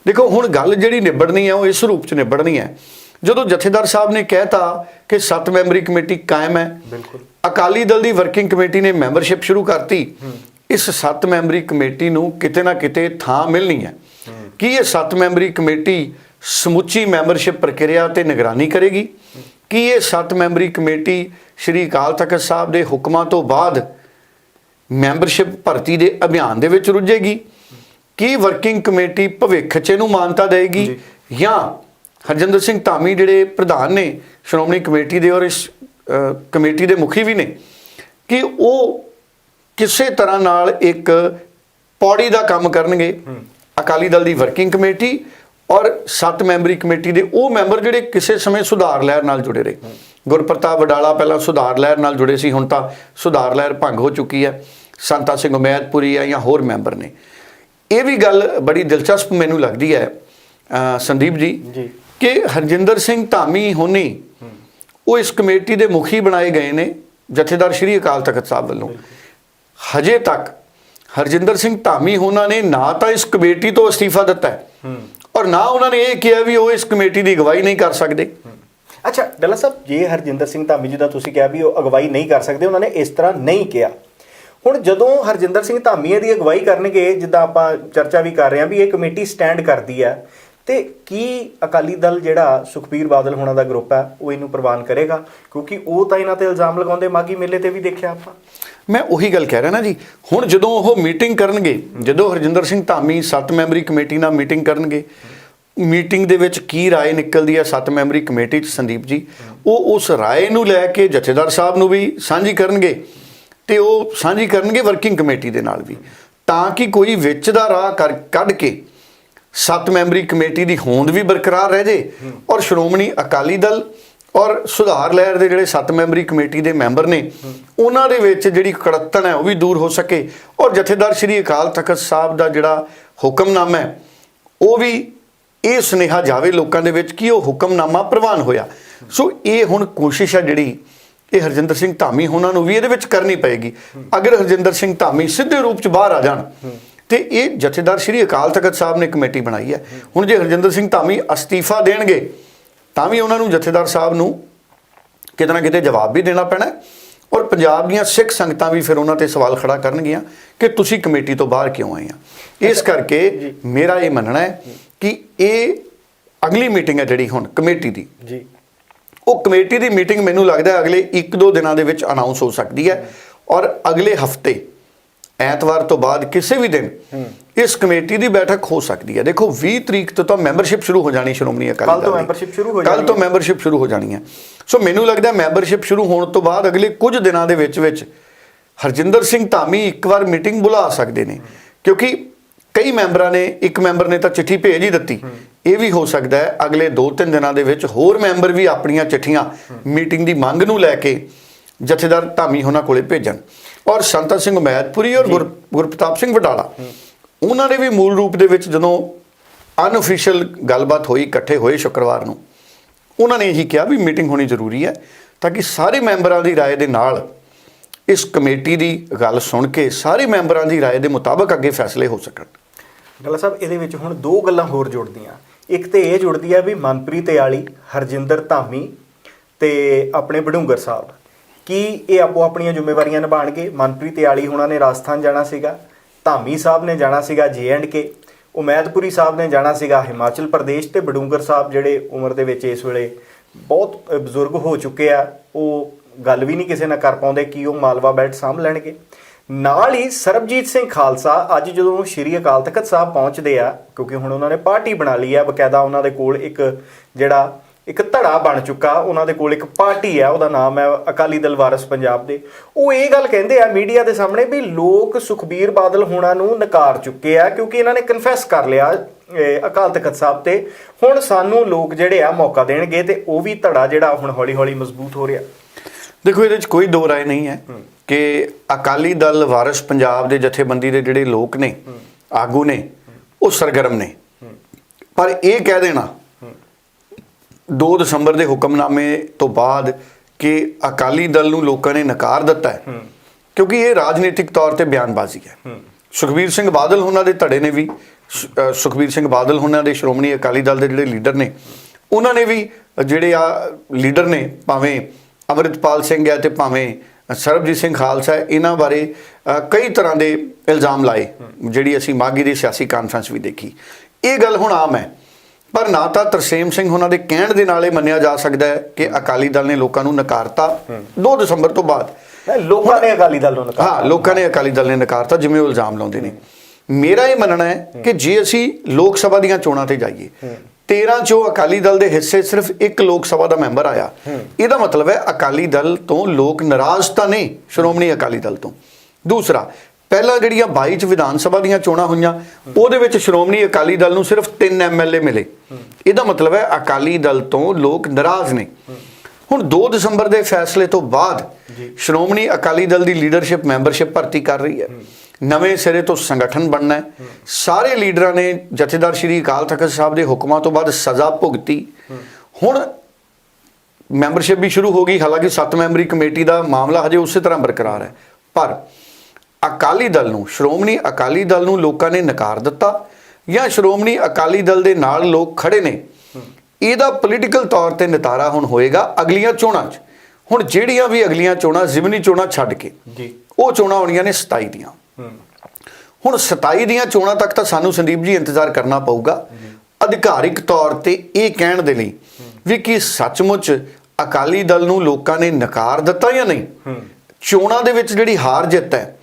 ਦੇਖੋ ਹੁਣ ਗੱਲ ਜਿਹੜੀ ਨਿਬੜਨੀ ਹੈ ਉਹ ਇਸ ਰੂਪ 'ਚ ਨਿਬੜਨੀ ਹੈ ਜਦੋਂ ਜਥੇਦਾਰ ਸਾਹਿਬ ਨੇ ਕਹਿਤਾ ਕਿ ਸੱਤ ਮੈਂਬਰੀ ਕਮੇਟੀ ਕਾਇਮ ਹੈ ਬਿਲਕੁਲ। ਅਕਾਲੀ ਦਲ ਦੀ ਵਰਕਿੰਗ ਕਮੇਟੀ ਨੇ ਮੈਂਬਰਸ਼ਿਪ ਸ਼ੁਰੂ ਕਰਤੀ। ਇਸ ਸੱਤ ਮੈਂਬਰੀ ਕਮੇਟੀ ਨੂੰ ਕਿਤੇ ਨਾ ਕਿਤੇ ਥਾਂ ਮਿਲਣੀ ਹੈ। ਕੀ ਇਹ ਸੱਤ ਮੈਂਬਰੀ ਕਮੇਟੀ ਸਮੁੱਚੀ ਮੈਂਬਰਸ਼ਿਪ ਪ੍ਰਕਿਰਿਆ ਤੇ ਨਿਗਰਾਨੀ ਕਰੇਗੀ? ਕੀ ਇਹ ਸੱਤ ਮੈਂਬਰੀ ਕਮੇਟੀ ਸ਼੍ਰੀ ਅਕਾਲ ਤਖਤ ਸਾਹਿਬ ਦੇ ਹੁਕਮਾਂ ਤੋਂ ਬਾਅਦ ਮੈਂਬਰਸ਼ਿਪ ਭਰਤੀ ਦੇ ਅਭਿਆਨ ਦੇ ਵਿੱਚ ਰੁੱਝੇਗੀ? ਕੀ ਵਰਕਿੰਗ ਕਮੇਟੀ ਭਵਿੱਖ 'ਚ ਇਹਨੂੰ ਮਾਨਤਾ ਦੇਗੀ ਜਾਂ ਹਰਜਿੰਦਰ ਸਿੰਘ ਧਾਮੀ ਜਿਹੜੇ ਪ੍ਰਧਾਨ ਨੇ ਸ਼੍ਰੋਮਣੀ ਕਮੇਟੀ ਦੇ ਔਰ ਇਸ ਕਮੇਟੀ ਦੇ ਮੁਖੀ ਵੀ ਨੇ ਕਿ ਉਹ ਕਿਸੇ ਤਰ੍ਹਾਂ ਨਾਲ ਇੱਕ ਪੌੜੀ ਦਾ ਕੰਮ ਕਰਨਗੇ। ਅਕਾਲੀ ਦਲ ਦੀ ਵਰਕਿੰਗ ਕਮੇਟੀ ਔਰ ਸੱਤ ਮੈਂਬਰੀ ਕਮੇਟੀ ਦੇ ਉਹ ਮੈਂਬਰ ਜਿਹੜੇ ਕਿਸੇ ਸਮੇਂ ਸੁਧਾਰ ਲਹਿਰ ਨਾਲ ਜੁੜੇ ਰਹੇ। ਗੁਰਪ੍ਰਤਾਪ ਵਡਾਲਾ ਪਹਿਲਾਂ ਸੁਧਾਰ ਲਹਿਰ ਨਾਲ ਜੁੜੇ ਸੀ ਹੁਣ ਤਾਂ ਸੁਧਾਰ ਲਹਿਰ ਭੰਗ ਹੋ ਚੁੱਕੀ ਹੈ। ਸੰਤਾ ਸਿੰਘ ਉਮੈਦਪੁਰੀ ਹੈ ਜਾਂ ਹੋਰ ਮੈਂਬਰ ਨੇ। ਇਹ ਵੀ ਗੱਲ ਬੜੀ ਦਿਲਚਸਪ ਮੈਨੂੰ ਲੱਗਦੀ ਹੈ ਸੰਦੀਪ ਜੀ। ਜੀ। ਕਿ ਹਰਜਿੰਦਰ ਸਿੰਘ ਧਾਮੀ ਹੋਣੀ ਉਹ ਇਸ ਕਮੇਟੀ ਦੇ ਮੁਖੀ ਬਣਾਏ ਗਏ ਨੇ ਜਥੇਦਾਰ ਸ਼੍ਰੀ ਅਕਾਲ ਤਖਤ ਸਾਹਿਬ ਵੱਲੋਂ। ਹਜੇ ਤੱਕ ਹਰਜਿੰਦਰ ਸਿੰਘ ਧਾਮੀ ਉਹਨਾਂ ਨੇ ਨਾ ਤਾਂ ਇਸ ਕਮੇਟੀ ਤੋਂ ਅਸਤੀਫਾ ਦਿੱਤਾ ਹੈ ਔਰ ਨਾ ਉਹਨਾਂ ਨੇ ਇਹ ਕਿਹਾ ਵੀ ਉਹ ਇਸ ਕਮੇਟੀ ਦੀ ਅਗਵਾਈ ਨਹੀਂ ਕਰ ਸਕਦੇ। ਅੱਛਾ ਡੱਲਾ ਸਾਹਿਬ ਜੇ ਹਰਜਿੰਦਰ ਸਿੰਘ ਧਾਮੀ ਜੀ ਦਾ ਤੁਸੀਂ ਕਿਹਾ ਵੀ ਉਹ ਅਗਵਾਈ ਨਹੀਂ ਕਰ ਸਕਦੇ ਉਹਨਾਂ ਨੇ ਇਸ ਤਰ੍ਹਾਂ ਨਹੀਂ ਕਿਹਾ। ਹੁਣ ਜਦੋਂ ਹਰਜਿੰਦਰ ਸਿੰਘ ਧਾਮੀ ਇਹਦੀ ਅਗਵਾਈ ਕਰਨਗੇ ਜਿੱਦਾਂ ਆਪਾਂ ਚਰਚਾ ਵੀ ਕਰ ਰਹੇ ਹਾਂ ਵੀ ਇਹ ਕਮੇਟੀ ਸਟੈਂਡ ਕਰਦੀ ਹੈ ਤੇ ਕੀ ਅਕਾਲੀ ਦਲ ਜਿਹੜਾ ਸੁਖਬੀਰ ਬਾਦਲ ਹੋਣਾ ਦਾ ਗਰੁੱਪ ਹੈ ਉਹ ਇਹਨੂੰ ਪ੍ਰਵਾਨ ਕਰੇਗਾ ਕਿਉਂਕਿ ਉਹ ਤਾਂ ਇਹਨਾਂ ਤੇ ਇਲਜ਼ਾਮ ਲਗਾਉਂਦੇ ਮਾਗੀ ਮੇਲੇ ਤੇ ਵੀ ਦੇਖਿਆ ਆਪਾਂ ਮੈਂ ਉਹੀ ਗੱਲ ਕਹਿ ਰਿਹਾ ਨਾ ਜੀ ਹੁਣ ਜਦੋਂ ਉਹ ਮੀਟਿੰਗ ਕਰਨਗੇ ਜਦੋਂ ਹਰਜਿੰਦਰ ਸਿੰਘ ਧਾਮੀ 7 ਮੈਂਬਰੀ ਕਮੇਟੀ ਨਾਲ ਮੀਟਿੰਗ ਕਰਨਗੇ ਮੀਟਿੰਗ ਦੇ ਵਿੱਚ ਕੀ رائے ਨਿਕਲਦੀ ਹੈ 7 ਮੈਂਬਰੀ ਕਮੇਟੀ ਚ ਸੰਦੀਪ ਜੀ ਉਹ ਉਸ رائے ਨੂੰ ਲੈ ਕੇ ਜਥੇਦਾਰ ਸਾਹਿਬ ਨੂੰ ਵੀ ਸਾਂਝੀ ਕਰਨਗੇ ਤੇ ਉਹ ਸਾਂਝੀ ਕਰਨਗੇ ਵਰਕਿੰਗ ਕਮੇਟੀ ਦੇ ਨਾਲ ਵੀ ਤਾਂ ਕਿ ਕੋਈ ਵਿੱਚ ਦਾ ਰਾਹ ਕਰ- ਕੱਢ ਕੇ ਸੱਤ ਮੈਂਬਰੀ ਕਮੇਟੀ ਦੀ ਹੋਂਦ ਵੀ ਬਰਕਰਾਰ ਰਹਿ ਜੇ ਔਰ ਸ਼੍ਰੋਮਣੀ ਅਕਾਲੀ ਦਲ ਔਰ ਸੁਧਾਰ ਲਹਿਰ ਦੇ ਜਿਹੜੇ ਸੱਤ ਮੈਂਬਰੀ ਕਮੇਟੀ ਦੇ ਮੈਂਬਰ ਨੇ, ਉਹਨਾਂ ਦੇ ਵਿੱਚ ਜਿਹੜੀ ਕੜੱਤਣ ਹੈ ਉਹ ਵੀ ਦੂਰ ਹੋ ਸਕੇ ਔਰ ਜਥੇਦਾਰ ਸ੍ਰੀ ਅਕਾਲ ਤਖਤ ਸਾਹਿਬ ਦਾ ਜਿਹੜਾ ਹੁਕਮਨਾਮਾ ਹੈ, ਉਹ ਵੀ ਇਹ ਸੁਨੇਹਾ ਜਾਵੇ ਲੋਕਾਂ ਦੇ ਵਿੱਚ ਕਿ ਉਹ ਹੁਕਮਨਾਮਾ ਪ੍ਰਵਾਨ ਹੋਇਆ। ਸੋ ਇਹ ਹੁਣ ਕੋਸ਼ਿਸ਼ ਹੈ ਜਿਹੜੀ, ਇਹ ਹਰਜਿੰਦਰ ਸਿੰਘ ਧਾਮੀ ਉਹਨਾਂ ਨੂੰ ਵੀ ਇਹਦੇ ਵਿੱਚ ਕਰਨੀ ਪਏਗੀ। ਅਗਰ ਹਰਜਿੰਦਰ ਸਿੰਘ ਧਾਮੀ ਸਿੱਧੇ ਰੂਪ 'ਚ ਬਾਹਰ ਆ ਜਾਣ ਤੇ ਇਹ ਜਥੇਦਾਰ ਸ੍ਰੀ ਅਕਾਲ ਤਖਤ ਸਾਹਿਬ ਨੇ ਕਮੇਟੀ ਬਣਾਈ ਹੈ। ਹੁਣ ਜੇ ਹਰਜਿੰਦਰ ਸਿੰਘ ਧਾਮੀ ਅਸਤੀਫਾ ਦੇਣਗੇ ਤਾਂ ਵੀ ਉਹਨਾਂ ਨੂੰ ਜਥੇਦਾਰ ਸਾਹਿਬ ਨੂੰ ਕਿਤੇ ਨਾ ਕਿਤੇ ਜਵਾਬ ਵੀ ਦੇਣਾ ਪੈਣਾ ਔਰ ਪੰਜਾਬ ਦੀਆਂ ਸਿੱਖ ਸੰਗਤਾਂ ਵੀ ਫਿਰ ਉਹਨਾਂ ਤੇ ਸਵਾਲ ਖੜਾ ਕਰਨਗੀਆਂ ਕਿ ਤੁਸੀਂ ਕਮੇਟੀ ਤੋਂ ਬਾਹਰ ਕਿਉਂ ਆਏ ਆ? ਇਸ ਕਰਕੇ ਮੇਰਾ ਇਹ ਮੰਨਣਾ ਹੈ ਕਿ ਇਹ ਅਗਲੀ ਮੀਟਿੰਗ ਹੈ ਜਿਹੜੀ ਹੁਣ ਕਮੇਟੀ ਦੀ। ਜੀ। ਉਹ ਕਮੇਟੀ ਦੀ ਮੀਟਿੰਗ ਮੈਨੂੰ ਲੱਗਦਾ ਹੈ ਅਗਲੇ 1-2 ਦਿਨਾਂ ਦੇ ਵਿੱਚ ਅਨਾਉਂਸ ਹੋ ਸਕਦੀ ਹੈ ਔਰ ਅਗਲੇ ਹਫ਼ਤੇ ਐਤਵਾਰ ਤੋਂ ਬਾਅਦ ਕਿਸੇ ਵੀ ਦਿਨ ਇਸ ਕਮੇਟੀ ਦੀ ਬੈਠਕ ਹੋ ਸਕਦੀ ਹੈ। ਦੇਖੋ 20 ਤਰੀਕ ਤੋਂ ਤਾਂ ਮੈਂਬਰਸ਼ਿਪ ਸ਼ੁਰੂ ਹੋ ਜਾਣੀ ਸ਼੍ਰੋਮਣੀ ਅਕਾਲੀ ਤੋਂ ਦਲ ਦੀ। membership ਸ਼ੁਰੂ ਹੋ ਜਾਣੀ ਤੋਂ ਹੈ। ਮੈਂਬਰਸ਼ਿਪ ਸ਼ੁਰੂ ਹੋ ਜਾਣੀ ਹੈ। ਸੋ ਮੈਨੂੰ ਲੱਗਦਾ ਮੈਂਬਰਸ਼ਿਪ ਸ਼ੁਰੂ ਹੋਣ ਤੋਂ ਬਾਅਦ ਅਗਲੇ ਕੁਝ ਦਿਨਾਂ ਦੇ ਵਿੱਚ ਵਿੱਚ ਹਰਜਿੰਦਰ ਸਿੰਘ ਧਾਮੀ ਇੱਕ ਵਾਰ ਮੀਟਿੰਗ ਬੁਲਾ ਸਕਦੇ ਨੇ। ਕਿਉਂਕਿ ਕਈ ਮੈਂਬਰਾਂ ਨੇ ਇੱਕ ਮੈਂਬਰ ਨੇ ਤਾਂ ਚਿੱਠੀ ਭੇਜ ਹੀ ਦਿੱਤੀ। ਇਹ ਵੀ ਹੋ ਸਕਦਾ ਹੈ ਅਗਲੇ 2-3 ਦਿਨਾਂ ਦੇ ਵਿੱਚ ਹੋਰ ਮੈਂਬਰ ਵੀ ਆਪਣੀਆਂ ਚਿੱਠੀਆਂ ਮੀਟਿੰਗ ਦੀ ਮੰਗ ਨੂੰ ਲੈ ਕੇ ਜਥੇਦਾਰ ਧਾਮੀ ਹੋਣਾ ਕੋਲੇ ਭੇਜਣ। ਔਰ ਸੰਤਾ ਸਿੰਘ ਮੈਦਪੁਰੀ ਔਰ ਗੁਰ- ਗੁਰਪ੍ਰਤਾਪ ਸਿੰਘ ਵਡਾਲਾ ਉਹਨਾਂ ਨੇ ਵੀ ਮੂਲ ਰੂਪ ਦੇ ਵਿੱਚ ਜਦੋਂ ਅਨਅਫੀਸ਼ੀਅਲ ਗੱਲਬਾਤ ਹੋਈ ਇਕੱਠੇ ਹੋਏ ਸ਼ੁੱਕਰਵਾਰ ਨੂੰ ਉਹਨਾਂ ਨੇ ਇਹੀ ਕਿਹਾ ਵੀ ਮੀਟਿੰਗ ਹੋਣੀ ਜ਼ਰੂਰੀ ਹੈ ਤਾਂ ਕਿ ਸਾਰੇ ਮੈਂਬਰਾਂ ਦੀ رائے ਦੇ ਨਾਲ ਇਸ ਕਮੇਟੀ ਦੀ ਗੱਲ ਸੁਣ ਕੇ ਸਾਰੇ ਮੈਂਬਰਾਂ ਦੀ رائے ਦੇ ਮੁਤਾਬਕ ਅੱਗੇ ਫੈਸਲੇ ਹੋ ਸਕਣ ਡੱਲਾ ਸਾਹਿਬ ਇਹਦੇ ਵਿੱਚ ਹੁਣ ਦੋ ਗੱਲਾਂ ਹੋਰ ਜੁੜਦੀਆਂ ਇੱਕ ਤੇ ਇਹ ਜੁੜਦੀ ਆ ਵੀ ਮਨਪ੍ਰੀਤ ਵਾਲੀ ਹਰਜਿੰਦਰ ਧਾਮੀ ਤੇ ਆਪਣੇ ਬਡੂੰਗਰ ਸਾਹਿਬ ਕੀ ਇਹ ਆਪੋ ਆਪਣੀਆਂ ਜ਼ਿੰਮੇਵਾਰੀਆਂ ਨਿਭਾਣਗੇ ਮਨਪ੍ਰੀਤ ਆਲੀ ਹੁਣਾਂ ਨੇ ਰਾਜਸਥਾਨ ਜਾਣਾ ਸੀਗਾ। ਧਾਮੀ ਸਾਹਿਬ ਨੇ ਜਾਣਾ ਸੀਗਾ ਕੇ। ਉਮੈਦਪੁਰੀ ਸਾਹਿਬ ਨੇ ਜਾਣਾ ਸੀਗਾ ਹਿਮਾਚਲ ਪ੍ਰਦੇਸ਼ ਤੇ ਬਡੂੰਗਰ ਸਾਹਿਬ ਜਿਹੜੇ ਉਮਰ ਦੇ ਵਿੱਚ ਇਸ ਵੇਲੇ ਬਹੁਤ ਬਜ਼ੁਰਗ ਹੋ ਚੁੱਕੇ ਆ, ਉਹ ਗੱਲ ਵੀ ਨਹੀਂ ਕਿਸੇ ਨਾਲ ਕਰ ਪਾਉਂਦੇ ਕਿ ਉਹ ਮਾਲਵਾ ਬੈਲਟ ਸਾਂਭ ਲੈਣਗੇ। ਨਾਲ ਹੀ ਸਰਬਜੀਤ ਸਿੰਘ ਖਾਲਸਾ ਅੱਜ ਜਦੋਂ ਸ਼੍ਰੀ ਅਕਾਲ ਤਖਤ ਸਾਹਿਬ ਪਹੁੰਚਦੇ ਆ, ਕਿਉਂਕਿ ਹੁਣ ਉਹਨਾਂ ਨੇ ਪਾਰਟੀ ਬਣਾ ਲਈ ਆ, ਬਕਾਇਦਾ ਉਹਨਾਂ ਦੇ ਕੋਲ ਇੱਕ ਜਿਹੜਾ ਇੱਕ ਧੜਾ ਬਣ ਚੁੱਕਾ ਉਹਨਾਂ ਦੇ ਕੋਲ ਇੱਕ ਪਾਰਟੀ ਆ ਉਹਦਾ ਨਾਮ ਹੈ ਅਕਾਲੀ ਦਲ ਵਾਰਸ ਪੰਜਾਬ ਦੇ। ਉਹ ਇਹ ਗੱਲ ਕਹਿੰਦੇ ਆ ਮੀਡੀਆ ਦੇ ਸਾਹਮਣੇ ਵੀ ਲੋਕ ਸੁਖਬੀਰ ਬਾਦਲ ਹੋਣਾ ਨੂੰ ਨਕਾਰ ਚੁੱਕੇ ਆ ਕਿਉਂਕਿ ਇਹਨਾਂ ਨੇ ਕਨਫੈਸ ਕਰ ਲਿਆ ਅਕਾਲ ਤਖਤ ਸਾਹਿਬ ਤੇ। ਹੁਣ ਸਾਨੂੰ ਲੋਕ ਜਿਹੜੇ ਆ ਮੌਕਾ ਦੇਣਗੇ ਤੇ ਉਹ ਵੀ ਧੜਾ ਜਿਹੜਾ ਹੁਣ ਹੌਲੀ ਹੌਲੀ ਮਜ਼ਬੂਤ ਹੋ ਰਿਹਾ। ਦੇਖੋ ਇਹਦੇ ਵਿੱਚ ਕੋਈ ਦੋ ਰਾਏ ਨਹੀਂ ਹੈ ਕਿ ਅਕਾਲੀ ਦਲ ਵਾਰਿਸ ਪੰਜਾਬ ਦੇ ਜਥੇਬੰਦੀ ਦੇ ਜਿਹੜੇ ਲੋਕ ਨੇ ਆਗੂ ਨੇ ਉਹ ਸਰਗਰਮ ਨੇ। ਪਰ ਇਹ ਕਹਿ ਦੇਣਾ 2 ਦਸੰਬਰ ਦੇ ਹੁਕਮਨਾਮੇ ਤੋਂ ਬਾਅਦ ਕਿ ਅਕਾਲੀ ਦਲ ਨੂੰ ਲੋਕਾਂ ਨੇ ਨਕਾਰ ਦਿੱਤਾ ਹੈ। ਕਿਉਂਕਿ ਇਹ ਰਾਜਨੀਤਿਕ ਤੌਰ ਤੇ ਬਿਆਨਬਾਜ਼ੀ ਹੈ। ਸੁਖਬੀਰ ਸਿੰਘ ਬਾਦਲ ਉਹਨਾਂ ਦੇ ਧੜੇ ਨੇ ਵੀ ਸੁਖਬੀਰ ਸਿੰਘ ਬਾਦਲ ਉਹਨਾਂ ਦੇ ਸ਼੍ਰੋਮਣੀ ਅਕਾਲੀ ਦਲ ਦੇ ਜਿਹੜੇ ਲੀਡਰ ਨੇ ਉਹਨਾਂ ਨੇ ਵੀ ਜਿਹੜੇ ਆ ਲੀਡਰ ਨੇ ਭਾਵੇਂ ਅਮਰਿਤਪਾਲ ਸਿੰਘ ਹੈ ਤੇ ਭਾਵੇਂ ਸਰਬਜੀਤ ਸਿੰਘ ਖਾਲਸਾ ਇਹਨਾਂ ਬਾਰੇ ਕਈ ਤਰ੍ਹਾਂ ਦੇ ਇਲਜ਼ਾਮ ਲਾਏ ਜਿਹੜੀ ਅਸੀਂ ਮਾਗੀ ਦੀ ਸਿਆਸੀ ਕਾਨਫਰੰਸ ਵੀ ਦੇਖੀ। ਇਹ ਗੱਲ ਹੁਣ ਆਮ ਹੈ। ਪਰ ਨਾ ਤਾਂ ਤਰਸੇਮ ਸਿੰਘ ਉਹਨਾਂ ਦੇ ਕਹਿਣ ਦੇ ਨਾਲ ਇਹ ਮੰਨਿਆ ਜਾ ਸਕਦਾ ਹੈ ਕਿ ਅਕਾਲੀ ਦਲ ਨੇ ਲੋਕਾਂ ਨੂੰ ਨਕਾਰਤਾ 2 ਦਸੰਬਰ ਤੋਂ ਬਾਅਦ। ਲੋਕਾਂ ਨੇ ਅਕਾਲੀ ਦਲ ਨੂੰ ਨਕਾਰ ਹਾਂ ਲੋਕਾਂ ਨੇ ਅਕਾਲੀ ਦਲ ਨੇ ਨਕਾਰਤਾ ਜਿਵੇਂ ਉਹ ਇਲਜ਼ਾਮ ਲਾਉਂਦੇ ਨੇ। ਮੇਰਾ ਇਹ ਮੰਨਣਾ ਹੈ ਕਿ ਜੇ ਅਸੀਂ ਲੋਕ ਸਭਾ ਦੀਆਂ ਚੋਣਾਂ ਤੇ ਜਾਈਏ 13 ਚੋਂ ਅਕਾਲੀ ਦਲ ਦੇ ਹਿੱਸੇ ਸਿਰਫ ਇੱਕ ਲੋਕ ਸਭਾ ਦਾ ਮੈਂਬਰ ਆਇਆ। ਇਹਦਾ ਮਤਲਬ ਹੈ ਅਕਾਲੀ ਦਲ ਤੋਂ ਲੋਕ ਨਾਰਾਜ਼ ਤਾਂ ਨਹੀਂ ਸ਼੍ਰੋਮਣੀ ਅਕਾਲੀ ਦਲ ਤੋਂ। ਦੂਸਰਾ ਪਹਿਲਾਂ ਜਿਹੜੀਆਂ 22 ਚ ਵਿਧਾਨ ਸਭਾ ਦੀਆਂ ਚੋਣਾਂ ਹੋਈਆਂ ਉਹਦੇ ਵਿੱਚ ਸ਼੍ਰੋਮਣੀ ਅਕਾਲੀ ਦਲ ਨੂੰ ਸਿਰਫ 3 ਐਮਐਲਏ ਮਿਲੇ। ਇਹਦਾ ਮਤਲਬ ਹੈ ਅਕਾਲੀ ਦਲ ਤੋਂ ਲੋਕ ਨਾਰਾਜ਼ ਨੇ। ਹੁਣ 2 ਦਸੰਬਰ ਦੇ ਫੈਸਲੇ ਤੋਂ ਬਾਅਦ ਸ਼੍ਰੋਮਣੀ ਅਕਾਲੀ ਦਲ ਦੀ ਲੀਡਰਸ਼ਿਪ ਮੈਂਬਰਸ਼ਿਪ ਭਰਤੀ ਕਰ ਰਹੀ ਹੈ। ਨਵੇਂ ਸਿਰੇ ਤੋਂ ਸੰਗਠਨ ਬਣਨਾ ਹੈ। ਸਾਰੇ ਲੀਡਰਾਂ ਨੇ ਜਥੇਦਾਰ ਸ਼੍ਰੀ ਅਕਾਲ ਤਖਤ ਸਾਹਿਬ ਦੇ ਹੁਕਮਾਂ ਤੋਂ ਬਾਅਦ ਸਜ਼ਾ ਭੁਗਤੀ। ਹੁਣ ਮੈਂਬਰਸ਼ਿਪ ਵੀ ਸ਼ੁਰੂ ਹੋ ਗਈ ਹਾਲਾਂਕਿ 7 ਮੈਂਬਰੀ ਕਮੇਟੀ ਦਾ ਮਾਮਲਾ ਹਜੇ ਉਸੇ ਤਰ੍ਹਾਂ ਬਰਕਰਾਰ ਹੈ। ਪਰ ਅਕਾਲੀ ਦਲ ਨੂੰ ਸ਼੍ਰੋਮਣੀ ਅਕਾਲੀ ਦਲ ਨੂੰ ਲੋਕਾਂ ਨੇ ਨਕਾਰ ਦਿੱਤਾ ਜਾਂ ਸ਼੍ਰੋਮਣੀ ਅਕਾਲੀ ਦਲ ਦੇ ਨਾਲ ਲੋਕ ਖੜੇ ਨੇ ਇਹਦਾ ਪੋਲੀਟੀਕਲ ਤੌਰ ਤੇ ਨਿਤਾਰਾ ਹੁਣ ਹੋਏਗਾ ਅਗਲੀਆਂ ਚੋਣਾਂ 'ਚ। ਹੁਣ ਜਿਹੜੀਆਂ ਵੀ ਅਗਲੀਆਂ ਚੋਣਾਂ ਜ਼ਿਮਨੀ ਚੋਣਾਂ ਛੱਡ ਕੇ ਜੀ। ਉਹ ਚੋਣਾਂ ਹੋਣੀਆਂ ਨੇ 27 ਦੀਆਂ। ਹੁਣ 27 ਦੀਆਂ ਚੋਣਾਂ ਤੱਕ ਤਾਂ ਸਾਨੂੰ ਸੰਦੀਪ ਜੀ ਇੰਤਜ਼ਾਰ ਕਰਨਾ ਪਊਗਾ। ਅਧਿਕਾਰਿਕ ਤੌਰ ਤੇ ਇਹ ਕਹਿਣ ਦੇ ਲਈ ਵੀ ਕੀ ਸੱਚਮੁੱਚ ਅਕਾਲੀ ਦਲ ਨੂੰ ਲੋਕਾਂ ਨੇ ਨਕਾਰ ਦਿੱਤਾ ਜਾਂ ਨਹੀਂ? ਚੋਣਾਂ ਦੇ ਵਿੱਚ ਜਿਹੜੀ ਹਾਰ ਜਿੱਤ ਹੈ।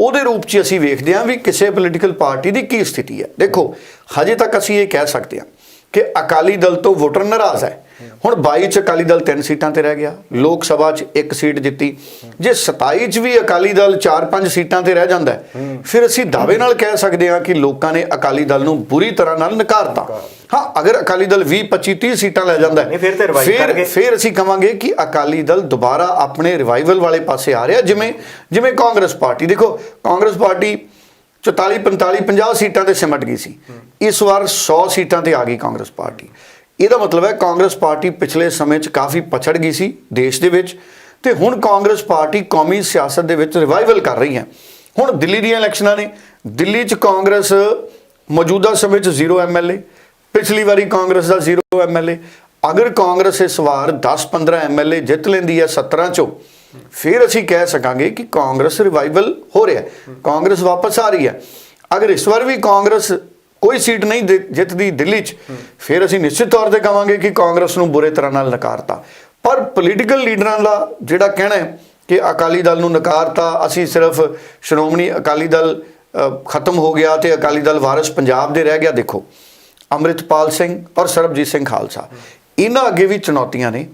ਉਹਦੇ ਰੂਪ 'ਚ ਅਸੀਂ ਵੇਖਦੇ ਹਾਂ ਵੀ ਕਿਸੇ ਪੋਲੀਟੀਕਲ ਪਾਰਟੀ ਦੀ ਕੀ ਸਥਿਤੀ ਹੈ। ਦੇਖੋ, ਹਜੇ ਤੱਕ ਅਸੀਂ ਇਹ ਕਹਿ ਸਕਦੇ ਹਾਂ ਕਿ ਅਕਾਲੀ ਦਲ ਤੋਂ ਵੋਟਰ ਨਾਰਾਜ਼ ਹੈ। ਹੁਣ 22 ਚ ਅਕਾਲੀ ਦਲ ਤਿੰਨ ਸੀਟਾਂ ਤੇ ਰਹਿ ਗਿਆ ਲੋਕ ਸਭਾ 'ਚ ਇੱਕ ਸੀਟ ਜਿੱਤੀ। ਜੇ 27 ਚ ਵੀ ਅਕਾਲੀ ਦਲ 4-5 ਸੀਟਾਂ ਤੇ ਰਹਿ ਜਾਂਦਾ ਫਿਰ ਅਸੀਂ ਦਾਅਵੇ ਨਾਲ ਕਹਿ ਸਕਦੇ ਹਾਂ ਕਿ ਲੋਕਾਂ ਨੇ ਅਕਾਲੀ ਦਲ ਨੂੰ ਬੁਰੀ ਤਰ੍ਹਾਂ ਨਾਲ ਨਕਾਰਤਾ। ਹਾਂ ਅਗਰ ਅਕਾਲੀ ਦਲ 20 25 30 ਸੀਟਾਂ ਲੈ ਜਾਂਦਾ ਫਿਰ ਫਿਰ- ਅਸੀਂ ਕਵਾਂਗੇ ਕਿ ਅਕਾਲੀ ਦਲ ਦੁਬਾਰਾ ਆਪਣੇ ਰਿਵਾਈਵਲ ਵਾਲੇ ਪਾਸੇ ਆ ਰਿਹਾ ਜਿਵੇਂ ਜਿਵੇਂ ਕਾਂਗਰਸ ਪਾਰਟੀ। ਦੇਖੋ ਕਾਂਗਰਸ ਪਾਰਟੀ 44 45 50 ਸੀਟਾਂ ਤੇ ਸਿਮਟ ਗਈ ਸੀ। ਇਸ ਵਾਰ 100 ਸੀਟਾਂ ਤੇ ਆ ਗਈ ਕਾਂਗਰਸ ਪਾਰਟੀ। ਇਹਦਾ ਮਤਲਬ ਹੈ ਕਾਂਗਰਸ ਪਾਰਟੀ ਪਿਛਲੇ ਸਮੇਂ 'ਚ ਕਾਫੀ ਪਛੜ ਗਈ ਸੀ ਦੇਸ਼ ਦੇ ਵਿੱਚ ਤੇ ਹੁਣ ਕਾਂਗਰਸ ਪਾਰਟੀ ਕੌਮੀ ਸਿਆਸਤ ਦੇ ਵਿੱਚ ਰਿਵਾਈਵਲ ਕਰ ਰਹੀ ਹੈ। ਹੁਣ ਦਿੱਲੀ ਦੀਆਂ ਇਲੈਕਸ਼ਨਾਂ ਨੇ, ਦਿੱਲੀ 'ਚ ਕਾਂਗਰਸ ਮੌਜੂਦਾ ਸਮੇਂ 'ਚ ਜ਼ੀਰੋ ਐਮਐਲਏ ਪਿਛਲੀ ਵਾਰੀ ਕਾਂਗਰਸ ਦਾ ਜ਼ੀਰੋ ਐਮਐਲਏ ਅਗਰ ਕਾਂਗਰਸ ਇਸ ਵਾਰ 10-15 ਐਮਐਲਏ ਜਿੱਤ ਲੈਂਦੀ ਹੈ 17 ਚੋਂ, ਫਿਰ ਅਸੀਂ ਕਹਿ ਸਕਾਂਗੇ ਕਿ ਕਾਂਗਰਸ ਰਿਵਾਈਵਲ ਹੋ ਰਿਹਾ ਹੈ। ਕਾਂਗਰਸ ਵਾਪਸ ਆ ਰਹੀ ਹੈ। ਅਗਰ ਇਸ ਵਾਰ ਵੀ ਕਾਂਗਰਸ ਕੋਈ ਸੀਟ ਨਹੀਂ ਜਿੱਤਦੀ ਦਿੱਲੀ 'ਚ। ਫਿਰ ਅਸੀਂ ਨਿਸ਼ਚਿਤ ਤੌਰ ਤੇ ਕਹਾਂਗੇ ਕਿ ਕਾਂਗਰਸ ਨੂੰ ਬੁਰੇ ਤਰ੍ਹਾਂ ਨਾਲ ਨਕਾਰਤਾ। ਪਰ ਪੋਲੀਟੀਕਲ ਲੀਡਰਾਂ ਦਾ ਜਿਹੜਾ ਕਹਿਣਾ ਹੈ ਕਿ ਅਕਾਲੀ ਦਲ ਨੂੰ ਨਕਾਰਤਾ, ਅਸੀਂ ਸਿਰਫ ਸ਼੍ਰੋਮਣੀ ਅਕਾਲੀ ਦਲ ਖਤਮ ਹੋ ਗਿਆ ਤੇ ਅਕਾਲੀ ਦਲ ਵਾਰਿਸ ਪੰਜਾਬ ਦੇ ਰਹਿ ਗਿਆ, ਦੇਖੋ। ਅੰਮ੍ਰਿਤਪਾਲ ਸਿੰਘ ਔਰ ਸਰਬਜੀਤ ਸਿੰਘ ਖਾਲਸਾ। ਇਹਨਾਂ ਅੱਗੇ ਵੀ ਚੁਣੌਤੀਆਂ ਨੇ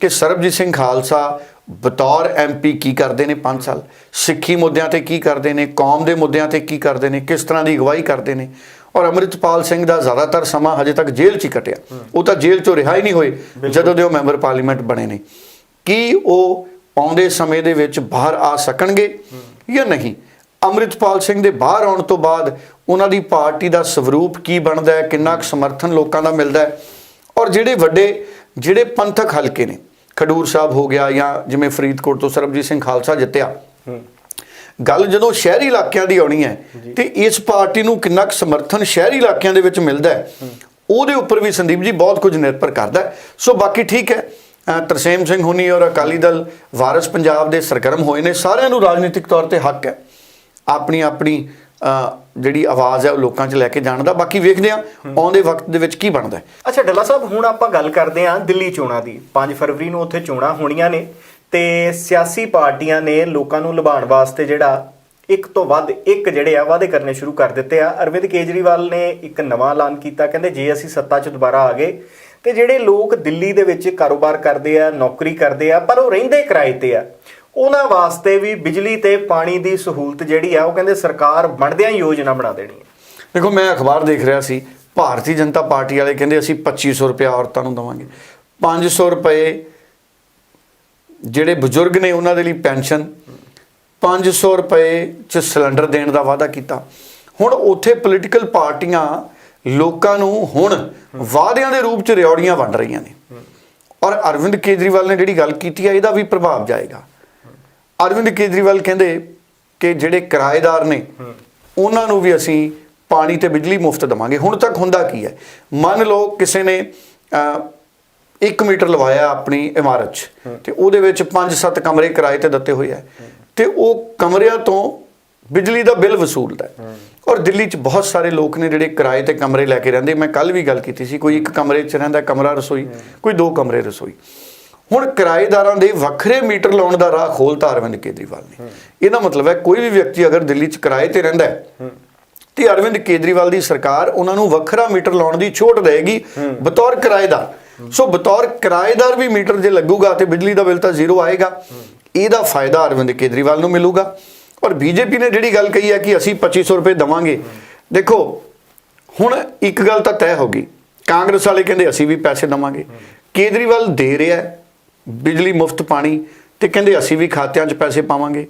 ਕਿ ਸਰਬਜੀਤ ਸਿੰਘ ਖਾਲਸਾ ਬਤੌਰ ਐਮਪੀ ਕੀ ਕਰਦੇ ਨੇ 5 ਸਾਲ? ਸਿੱਖੀ ਮੁੱਦਿਆਂ ਤੇ ਕੀ ਕਰਦੇ ਨੇ? ਕੌਮ ਦੇ ਮੁੱਦਿਆਂ ਤੇ ਕੀ ਕਰਦੇ ਨੇ? ਕਿਸ ਤਰ੍ਹਾਂ ਦੀ ਅਗਵਾਈ ਕਰਦੇ ਨੇ? ਔਰ ਅੰਮ੍ਰਿਤਪਾਲ ਸਿੰਘ ਦਾ ਜ਼ਿਆਦਾਤਰ ਸਮਾਂ ਹਜੇ ਤੱਕ ਜੇਲ੍ਹ 'ਚ ਹੀ ਕੱਟਿਆ। ਉਹ ਤਾਂ ਜੇਲ੍ਹ 'ਚੋਂ ਰਿਹਾ ਹੀ ਨਹੀਂ ਹੋਏ ਜਦੋਂ ਦੇ ਉਹ ਮੈਂਬਰ ਪਾਰਲੀਮੈਂਟ ਬਣੇ ਨੇ। ਕੀ ਉਹ ਆਉਂਦੇ ਸਮੇਂ ਦੇ ਵਿੱਚ ਬਾਹਰ ਆ ਸਕਣਗੇ ਜਾਂ ਨਹੀਂ? ਅੰਮ੍ਰਿਤਪਾਲ ਸਿੰਘ ਦੇ ਬਾਹਰ ਆਉਣ ਤੋਂ ਬਾਅਦ ਉਹਨਾਂ ਦੀ ਪਾਰਟੀ ਦਾ ਸਵਰੂਪ ਕੀ ਬਣਦਾ ਹੈ ਕਿੰਨਾ ਕੁ ਸਮਰਥਨ ਲੋਕਾਂ ਦਾ ਮਿਲਦਾ ਹੈ? ਔਰ ਜਿਹੜੇ ਵੱਡੇ ਜਿਹੜੇ ਪੰਥਕ ਹਲਕੇ ਨੇ ਖਡੂਰ ਸਾਹਿਬ ਹੋ ਗਿਆ ਜਾਂ ਜਿਵੇਂ ਫਰੀਦਕੋਟ ਤੋਂ ਸਰਬਜੀਤ ਸਿੰਘ ਖਾਲਸਾ ਜਿੱਤਿਆ ਗੱਲ ਜਦੋਂ ਸ਼ਹਿਰੀ ਇਲਾਕਿਆਂ ਦੀ ਆਉਣੀ ਹੈ ਤੇ ਇਸ ਪਾਰਟੀ ਨੂੰ ਕਿੰਨਾ ਕੁ ਸਮਰਥਨ ਸ਼ਹਿਰੀ ਇਲਾਕਿਆਂ ਦੇ ਵਿੱਚ ਮਿਲਦਾ ਹੈ ਉਹਦੇ ਉੱਪਰ ਵੀ ਸੰਦੀਪ ਜੀ ਬਹੁਤ ਕੁਝ ਨਿਰਭਰ ਕਰਦਾ ਸੋ ਬਾਕੀ ਠੀਕ ਹੈ ਤਰਸੇਮ ਸਿੰਘ ਹੁਣੀ ਔਰ ਅਕਾਲੀ ਦਲ ਵਾਰਿਸ ਪੰਜਾਬ ਦੇ ਸਰਗਰਮ ਹੋਏ ਨੇ ਸਾਰਿਆਂ ਨੂੰ ਰਾਜਨੀਤਿਕ ਤੌਰ ਤੇ ਹੱਕ ਹੈ। ਆਪਣੀ ਆਪਣੀ ਜਿਹੜੀ ਆਵਾਜ਼ ਹੈ ਉਹ ਲੋਕਾਂ 'ਚ ਲੈ ਕੇ ਜਾਣ ਦਾ। ਬਾਕੀ ਵੇਖਦੇ ਹਾਂ ਆਉਂਦੇ ਵਕਤ ਦੇ ਵਿੱਚ ਕੀ ਬਣਦਾ ਹੈ। ਅੱਛਾ ਡੱਲਾ ਸਾਹਿਬ ਹੁਣ ਆਪਾਂ ਗੱਲ ਕਰਦੇ ਹਾਂ ਦਿੱਲੀ ਚੋਣਾਂ ਦੀ। 5 ਫਰਵਰੀ ਨੂੰ ਉੱਥੇ ਚੋਣਾਂ ਹੋਣੀਆਂ ਨੇ। ਤੇ ਸਿਆਸੀ ਪਾਰਟੀਆਂ ਨੇ ਲੋਕਾਂ ਨੂੰ ਲੁਭਾਉਣ ਵਾਸਤੇ ਜਿਹੜਾ ਇੱਕ ਤੋਂ ਵੱਧ ਇੱਕ ਜਿਹੜੇ ਆ, ਵਾਅਦੇ ਕਰਨੇ ਸ਼ੁਰੂ ਕਰ ਦਿੱਤੇ ਆ। ਅਰਵਿੰਦ ਕੇਜਰੀਵਾਲ ਨੇ ਇੱਕ ਨਵਾਂ ਐਲਾਨ ਕੀਤਾ, ਕਹਿੰਦੇ ਜੇ ਅਸੀਂ ਸੱਤਾ 'ਚ ਦੁਬਾਰਾ ਆ ਗਏ ਤੇ ਜਿਹੜੇ ਲੋਕ ਦਿੱਲੀ ਦੇ ਵਿੱਚ ਕਾਰੋਬਾਰ ਕਰਦੇ ਆ, ਨੌਕਰੀ ਕਰਦੇ ਆ, ਪਰ ਉਹ ਰਹਿੰਦੇ ਕਿਰਾਏ ਤੇ ਆ, ਉਹਨਾਂ ਵਾਸਤੇ ਵੀ ਬਿਜਲੀ ਤੇ ਪਾਣੀ ਦੀ ਸਹੂਲਤ ਜਿਹੜੀ ਆ, ਉਹ ਕਹਿੰਦੇ ਸਰਕਾਰ ਬਣਦਿਆਂ ਹੀ ਯੋਜਨਾ ਬਣਾ ਦੇਣੀ ਹੈ। ਦੇਖੋ, ਮੈਂ ਅਖਬਾਰ ਦੇਖ ਰਿਹਾ ਸੀ, ਭਾਰਤੀ ਜਨਤਾ ਪਾਰਟੀ ਵਾਲੇ ਕਹਿੰਦੇ ਅਸੀਂ 2500 ਰੁਪਏ ਔਰਤਾਂ ਨੂੰ ਦਵਾਂਗੇ। 500 ਰੁਪਏ ਜਿਹੜੇ ਬਜ਼ੁਰਗ ਨੇ ਉਹਨਾਂ ਦੇ ਲਈ ਪੈਨਸ਼ਨ 500 ਰੁਪਏ ਚ ਸਿਲੰਡਰ ਦੇਣ ਦਾ ਵਾਅਦਾ ਕੀਤਾ। ਹੁਣ ਉੱਥੇ ਪੋਲੀਟੀਕਲ ਪਾਰਟੀਆਂ ਲੋਕਾਂ ਨੂੰ ਹੁਣ ਵਾਅਦਿਆਂ ਦੇ ਰੂਪ ਚ ਰਿਓੜੀਆਂ ਵੰਡ ਰਹੀਆਂ ਨੇ। ਔਰ ਅਰਵਿੰਦ ਕੇਜਰੀਵਾਲ ਨੇ ਜਿਹੜੀ ਗੱਲ ਕੀਤੀ ਹੈ, ਇਹਦਾ ਵੀ ਪ੍ਰਭਾਵ ਜਾਏਗਾ। ਅਰਵਿੰਦ ਕੇਜਰੀਵਾਲ ਕਹਿੰਦੇ ਕਿ ਜਿਹੜੇ ਕਿਰਾਏਦਾਰ ਨੇ, ਉਹਨਾਂ ਨੂੰ ਵੀ ਅਸੀਂ ਪਾਣੀ ਤੇ ਬਿਜਲੀ ਮੁਫਤ ਦਵਾਂਗੇ। ਹੁਣ ਤੱਕ ਹੁੰਦਾ ਕੀ ਹੈ? ਮੰਨ ਲਓ ਕਿਸੇ ਨੇ 1 ਮੀਟਰ ਲਵਾਇਆ ਆਪਣੀ ਇਮਾਰਤ 'ਚ। ਤੇ ਉਹਦੇ ਵਿੱਚ 5-7 ਕਮਰੇ ਕਿਰਾਏ ਤੇ ਦਿੱਤੇ ਹੋਏ ਆ। ਤੇ ਉਹ ਕਮਰਿਆਂ ਤੋਂ ਬਿਜਲੀ ਦਾ ਬਿੱਲ ਵਸੂਲਦਾ ਔਰ ਦਿੱਲੀ 'ਚ ਬਹੁਤ ਸਾਰੇ ਲੋਕ ਨੇ ਜਿਹੜੇ ਕਿਰਾਏ ਤੇ ਕਮਰੇ ਲੈ ਕੇ ਰਹਿੰਦੇ। ਮੈਂ ਕੱਲ ਵੀ ਗੱਲ ਕੀਤੀ ਸੀ, ਕੋਈ ਇੱਕ ਕਮਰੇ 'ਚ ਰਹਿੰਦਾ ਕਮਰਾ ਰਸੋਈ, ਕੋਈ ਦੋ ਕਮਰੇ ਰਸੋਈ। ਹੁਣ ਕਿਰਾਏਦਾਰਾਂ ਦੇ ਵੱਖਰੇ ਮੀਟਰ ਲਾਉਣ ਦਾ ਰਾਹ ਖੋਲਤਾ ਅਰਵਿੰਦ ਕੇਜਰੀਵਾਲ ਨੇ। ਇਹਦਾ ਮਤਲਬ ਹੈ ਕੋਈ ਵੀ ਵਿਅਕਤੀ ਅਗਰ ਦਿੱਲੀ 'ਚ ਕਿਰਾਏ ਤੇ ਰਹਿੰਦਾ ਹੈ, ਤੇ ਅਰਵਿੰਦ ਕੇਜਰੀਵਾਲ ਦੀ ਸਰਕਾਰ ਉਹਨਾਂ ਨੂੰ ਵੱਖਰਾ ਮੀਟਰ ਲਾਉਣ ਦੀ ਛੋਟ ਦੇਗੀ ਬਤੌਰ ਕਿਰਾਏਦਾਰ। ਸੋ ਬਤੌਰ ਕਿਰਾਏਦਾਰ ਵੀ ਮੀਟਰ ਜੇ ਲੱਗੂਗਾ ਤੇ ਬਿਜਲੀ ਦਾ ਬਿੱਲ ਤਾਂ ਜ਼ੀਰੋ ਆਏਗਾ, ਇਹਦਾ ਫਾਇਦਾ ਅਰਵਿੰਦ ਕੇਜਰੀਵਾਲ ਨੂੰ ਮਿਲੂਗਾ। ਔਰ ਬੀਜੇਪੀ ਨੇ ਜਿਹੜੀ ਗੱਲ ਕਹੀ ਹੈ ਕਿ ਅਸੀਂ 2500 ਰੁਪਏ ਦਵਾਂਗੇ, ਦੇਖੋ, ਹੁਣ ਇੱਕ ਗੱਲ ਤਾਂ ਤੈਅ ਹੋ ਗਈ। ਕਾਂਗਰਸ ਵਾਲੇ ਕਹਿੰਦੇ ਅਸੀਂ ਵੀ ਪੈਸੇ ਦਵਾਂਗੇ। ਕੇਜਰੀਵਾਲ ਦੇ ਰਿਹਾ ਬਿਜਲੀ ਮੁਫਤ ਪਾਣੀ ਤੇ ਕਹਿੰਦੇ ਅਸੀਂ ਵੀ ਖਾਤਿਆਂ 'ਚ ਪੈਸੇ ਪਾਵਾਂਗੇ।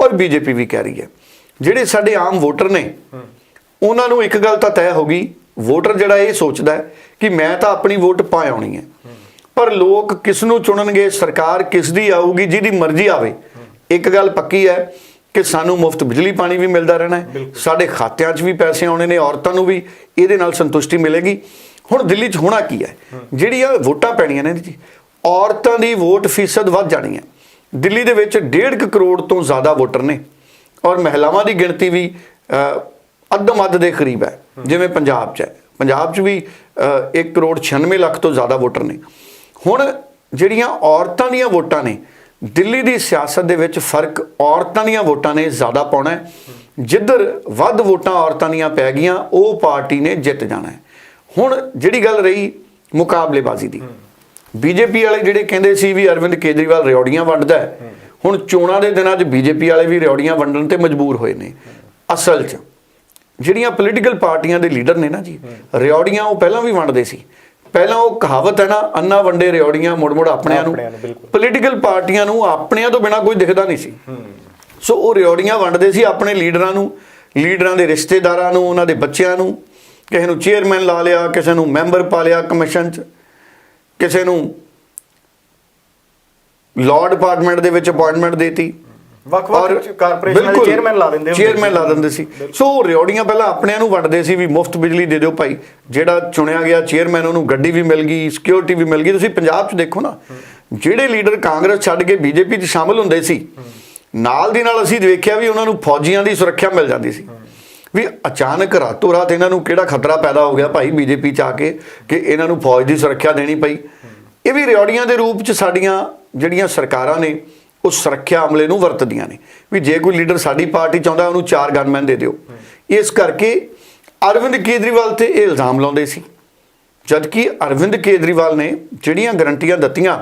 ਔਰ ਬੀਜੇਪੀ ਵੀ ਕਹਿ ਰਹੀ ਹੈ। ਜਿਹੜੇ ਸਾਡੇ ਆਮ ਵੋਟਰ ਨੇ, ਉਹਨਾਂ ਨੂੰ ਇੱਕ ਗੱਲ ਤਾਂ ਤੈਅ ਹੋ ਗਈ ਵੋਟਰ ਜਿਹੜਾ ਇਹ ਸੋਚਦਾ ਹੈ ਕਿ ਮੈਂ ਤਾਂ ਆਪਣੀ ਵੋਟ ਪਾ ਆਉਣੀ ਹੈ। ਪਰ ਲੋਕ ਕਿਸ ਨੂੰ ਚੁਣਨਗੇ ਸਰਕਾਰ ਕਿਸ ਦੀ ਆਊਗੀ ਜਿਹਦੀ ਮਰਜ਼ੀ ਆਵੇ। ਇੱਕ ਗੱਲ ਪੱਕੀ ਹੈ ਕਿ ਸਾਨੂੰ ਮੁਫਤ ਬਿਜਲੀ ਪਾਣੀ ਵੀ ਮਿਲਦਾ ਰਹਿਣਾ ਹੈ। ਸਾਡੇ ਖਾਤਿਆਂ 'ਚ ਵੀ ਪੈਸੇ ਆਉਣੇ ਨੇ ਔਰਤਾਂ ਨੂੰ ਵੀ ਇਹਦੇ ਨਾਲ ਸੰਤੁਸ਼ਟੀ ਮਿਲੇਗੀ। ਹੁਣ ਦਿੱਲੀ 'ਚ ਹੋਣਾ ਕੀ ਹੈ? ਜਿਹੜੀਆਂ ਵੋਟਾਂ ਪੈਣੀਆਂ ਨੇ ਜੀ ਔਰਤਾਂ ਦੀ ਵੋਟ ਫੀਸਦ ਵੱਧ ਜਾਣੀ ਹੈ। ਦਿੱਲੀ ਦੇ ਵਿੱਚ 1.5 ਕਰੋੜ ਤੋਂ ਜ਼ਿਆਦਾ ਵੋਟਰ ਨੇ। ਔਰ ਮਹਿਲਾਵਾਂ ਦੀ ਗਿਣਤੀ ਵੀ ਅੱਧਮ ਅੱਧ ਦੇ ਕਰੀਬ ਹੈ, ਜਿਵੇਂ ਪੰਜਾਬ 'ਚ ਹੈ। ਪੰਜਾਬ 'ਚ ਵੀ 1 ਕਰੋੜ 96 ਲੱਖ ਤੋਂ ਜ਼ਿਆਦਾ ਵੋਟਰ ਨੇ। ਹੁਣ ਜਿਹੜੀਆਂ ਔਰਤਾਂ ਦੀਆਂ ਵੋਟਾਂ ਨੇ, ਦਿੱਲੀ ਦੀ ਸਿਆਸਤ ਦੇ ਵਿੱਚ ਫ਼ਰਕ ਔਰਤਾਂ ਦੀਆਂ ਵੋਟਾਂ ਨੇ ਜ਼ਿਆਦਾ ਪਾਉਣਾ ਹੈ। ਜਿੱਧਰ ਵੱਧ ਵੋਟਾਂ ਔਰਤਾਂ ਦੀਆਂ ਪੈ ਗਈਆਂ, ਉਹ ਪਾਰਟੀ ਨੇ ਜਿੱਤ ਜਾਣਾ ਹੈ। ਹੁਣ ਜਿਹੜੀ ਗੱਲ ਰਹੀ ਮੁਕਾਬਲੇਬਾਜ਼ੀ ਦੀ ਬੀਜੇਪੀ ਵਾਲੇ ਜਿਹੜੇ ਕਹਿੰਦੇ ਸੀ ਵੀ ਅਰਵਿੰਦ ਕੇਜਰੀਵਾਲ ਰਿਓੜੀਆਂ ਵੰਡਦਾ ਹੈ, ਹੁਣ ਚੋਣਾਂ ਦੇ ਦਿਨਾਂ 'ਚ ਬੀਜੇਪੀ ਵਾਲੇ ਵੀ ਰਿਓੜੀਆਂ ਵੰਡਣ ਤੇ ਮਜਬੂਰ ਹੋਏ ਨੇ, ਅਸਲ 'ਚ। ਜਿਹੜੀਆਂ ਪੋਲੀਟੀਕਲ ਪਾਰਟੀਆਂ ਦੇ ਲੀਡਰ ਨੇ ਨਾ ਜੀ ਰਿਓੜੀਆਂ ਉਹ ਪਹਿਲਾਂ ਵੀ ਵੰਡਦੇ ਸੀ। ਪਹਿਲਾਂ ਉਹ ਕਹਾਵਤ ਹੈ ਨਾ ਅੰਨਾ ਵੰਡੇ ਰਿਓੜੀਆਂ ਮੁੜ ਮੁੜ ਆਪਣਿਆਂ ਨੂੰ। ਪੋਲੀਟੀਕਲ ਪਾਰਟੀਆਂ ਨੂੰ ਆਪਣਿਆਂ ਤੋਂ ਬਿਨਾ ਕੋਈ ਦਿਖਦਾ ਨਹੀਂ ਸੀ। ਸੋ ਉਹ ਰਿਓੜੀਆਂ ਵੰਡਦੇ ਸੀ ਆਪਣੇ ਲੀਡਰਾਂ ਨੂੰ ਲੀਡਰਾਂ ਦੇ ਰਿਸ਼ਤੇਦਾਰਾਂ ਨੂੰ ਉਹਨਾਂ ਦੇ ਬੱਚਿਆਂ ਨੂੰ। ਕਿਸੇ ਨੂੰ ਚੇਅਰਮੈਨ ਲਾ ਲਿਆ ਕਿਸੇ ਨੂੰ ਮੈਂਬਰ ਪਾ ਲਿਆ ਕਮਿਸ਼ਨ 'ਚ। ਕਿਸੇ ਨੂੰ ਲਾਅ ਡਿਪਾਰਟਮੈਂਟ ਦੇ ਵਿੱਚ ਅਪਾਇੰਟਮੈਂਟ ਦੇਤੀ। ਵੱਖ-ਵੱਖ ਕਾਰਪੋਰੇਸ਼ਨਾਂ ਦੇ ਚੇਅਰਮੈਨ ਲਾ ਦਿੰਦੇ ਹੁੰਦੇ ਚੇਅਰਮੈਨ। ਲਾ ਦਿੰਦੇ ਸੀ। ਸੋ ਰਿਓੜੀਆਂ ਪਹਿਲਾਂ ਆਪਣਿਆਂ ਨੂੰ ਵੰਡਦੇ ਸੀ ਵੀ ਮੁਫਤ ਬਿਜਲੀ ਦੇ ਦਿਓ ਭਾਈ। ਜਿਹੜਾ ਚੁਣਿਆ ਗਿਆ ਚੇਅਰਮੈਨ ਉਹਨੂੰ ਗੱਡੀ ਵੀ ਮਿਲ ਗਈ ਸਿਕਿਉਰਿਟੀ ਵੀ ਮਿਲ ਗਈ। ਤੁਸੀਂ ਪੰਜਾਬ 'ਚ ਦੇਖੋ ਨਾ ਜਿਹੜੇ ਲੀਡਰ ਕਾਂਗਰਸ ਛੱਡ ਕੇ ਬੀਜੇਪੀ 'ਚ ਸ਼ਾਮਲ ਹੁੰਦੇ ਸੀ ਨਾਲ ਦੀ ਨਾਲ ਅਸੀਂ ਦੇਖਿਆ ਵੀ ਉਹਨਾਂ ਨੂੰ ਫੌਜੀਆਂ ਦੀ ਸੁਰੱਖਿਆ ਮਿਲ ਜਾਂਦੀ ਸੀ। ਵੀ ਅਚਾਨਕ ਰਾਤੋਂ ਰਾਤ ਇਹਨਾਂ ਨੂੰ ਕਿਹੜਾ ਖਤਰਾ ਪੈਦਾ ਹੋ ਗਿਆ ਭਾਈ ਬੀਜੇਪੀ 'ਚ ਆ ਕੇ ਕਿ ਇਹਨਾਂ ਨੂੰ ਫੌਜ ਦੀ ਸੁਰੱਖਿਆ ਦੇਣੀ ਪਈ। ਇਹ ਵੀ ਰਿਓੜੀਆਂ ਦੇ ਰੂਪ 'ਚ ਸਾਡੀਆਂ ਜਿਹੜੀਆਂ ਸਰਕਾਰਾਂ ਨੇ ਉਹ ਸੁਰੱਖਿਆ ਅਮਲੇ ਨੂੰ ਵਰਤਦੀਆਂ ਨੇ। ਵੀ ਜੇ ਕੋਈ ਲੀਡਰ ਸਾਡੀ ਪਾਰਟੀ ਚਾਹੁੰਦਾ ਉਹਨੂੰ ਚਾਰ ਗਨਮੈਨ ਦੇ ਦਿਓ। ਇਸ ਕਰਕੇ ਅਰਵਿੰਦ ਕੇਜਰੀਵਾਲ ਤੇ ਇਹ ਇਲਜ਼ਾਮ ਲਾਉਂਦੇ ਸੀ। ਜਦਕਿ ਅਰਵਿੰਦ ਕੇਜਰੀਵਾਲ ਨੇ ਜਿਹੜੀਆਂ ਗਰੰਟੀਆਂ ਦਿੱਤੀਆਂ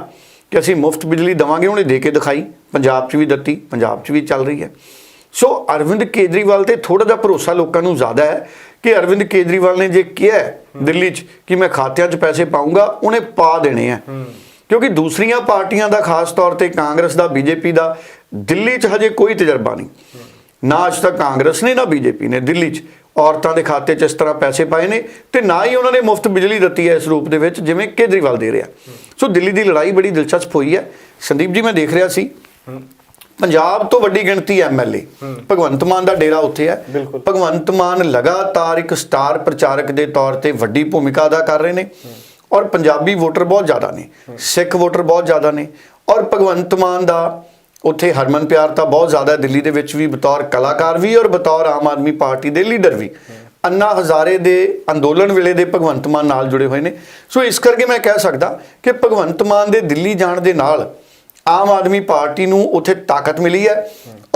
ਕਿ ਅਸੀਂ ਮੁਫਤ ਬਿਜਲੀ ਦਵਾਂਗੇ, ਉਹਨੇ ਦੇ ਕੇ ਦਿਖਾਈ। ਪੰਜਾਬ 'ਚ ਵੀ ਦਿੱਤੀ, ਪੰਜਾਬ 'ਚ ਵੀ ਚੱਲ ਰਹੀ ਹੈ। ਸੋ ਅਰਵਿੰਦ ਕੇਜਰੀਵਾਲ ਤੇ ਥੋੜਾ ਜਿਹਾ ਭਰੋਸਾ ਲੋਕਾਂ ਨੂੰ ਜ਼ਿਆਦਾ ਹੈ ਕਿ ਅਰਵਿੰਦ ਕੇਜਰੀਵਾਲ ਨੇ ਜੇ ਕਿਹਾ ਦਿੱਲੀ 'ਚ ਕਿ ਮੈਂ ਖਾਤਿਆਂ 'ਚ ਪੈਸੇ ਪਾਉਂਗਾ ਉਹਨੇ ਪਾ ਦੇਣੇ ਆ ਕਿਉਂਕਿ ਦੂਸਰੀਆਂ ਪਾਰਟੀਆਂ ਦਾ ਖਾਸ ਤੌਰ ਤੇ ਕਾਂਗਰਸ ਦਾ ਬੀਜੇਪੀ ਦਾ ਦਿੱਲੀ 'ਚ ਹਜੇ ਕੋਈ ਤਜਰਬਾ ਨਹੀਂ। ਨਾ ਅੱਜ ਤੱਕ ਕਾਂਗਰਸ ਨੇ ਨਾ ਬੀਜੇਪੀ ਨੇ। ਦਿੱਲੀ 'ਚ ਔਰਤਾਂ ਦੇ ਖਾਤੇ 'ਚ ਇਸ ਤਰ੍ਹਾਂ ਪੈਸੇ ਪਾਏ ਨੇ ਤੇ ਨਾ ਹੀ ਉਹਨਾਂ ਨੇ ਮੁਫਤ ਬਿਜਲੀ ਦਿੱਤੀ ਹੈ ਇਸ ਰੂਪ ਦੇ ਵਿੱਚ ਜਿਵੇਂ ਕੇਜਰੀਵਾਲ ਦੇ ਰਿਹਾ। ਸੋ ਦਿੱਲੀ ਦੀ ਲੜਾਈ ਬੜੀ ਦਿਲਚਸਪ ਹੋਈ ਹੈ। ਸੰਦੀਪ ਜੀ ਮੈਂ ਦੇਖ ਰਿਹਾ ਸੀ। ਪੰਜਾਬ ਤੋਂ ਵੱਡੀ ਗਿਣਤੀ ਐਮਐਲਏ ਭਗਵੰਤ ਮਾਨ ਦਾ ਡੇਰਾ ਉੱਥੇ ਹੈ। ਭਗਵੰਤ ਮਾਨ ਲਗਾਤਾਰ ਇੱਕ ਸਟਾਰ ਪ੍ਰਚਾਰਕ ਦੇ ਤੌਰ ਤੇ ਵੱਡੀ ਭੂਮਿਕਾ ਅਦਾ ਕਰ ਰਹੇ ਨੇ। ਔਰ ਪੰਜਾਬੀ ਵੋਟਰ ਬਹੁਤ ਜ਼ਿਆਦਾ ਨੇ, ਸਿੱਖ ਵੋਟਰ ਬਹੁਤ ਜ਼ਿਆਦਾ ਨੇ, ਔਰ ਭਗਵੰਤ ਮਾਨ ਦਾ ਉੱਥੇ ਹਰਮਨ ਪਿਆਰ ਤਾਂ ਬਹੁਤ ਜ਼ਿਆਦਾ ਦਿੱਲੀ ਦੇ ਵਿੱਚ ਵੀ ਬਤੌਰ ਕਲਾਕਾਰ ਵੀ ਔਰ ਬਤੌਰ ਆਮ ਆਦਮੀ ਪਾਰਟੀ ਦੇ ਲੀਡਰ ਵੀ। ਅੰਨਾ ਹਜ਼ਾਰੇ ਦੇ ਅੰਦੋਲਨ ਵੇਲੇ ਦੇ ਭਗਵੰਤ ਮਾਨ ਨਾਲ ਜੁੜੇ ਹੋਏ ਨੇ। ਸੋ ਇਸ ਕਰਕੇ ਮੈਂ ਕਹਿ ਸਕਦਾ ਕਿ ਭਗਵੰਤ ਮਾਨ ਦੇ ਦਿੱਲੀ ਜਾਣ ਦੇ ਨਾਲ ਆਮ ਆਦਮੀ ਪਾਰਟੀ ਨੂੰ ਉੱਥੇ ਤਾਕਤ ਮਿਲੀ ਹੈ।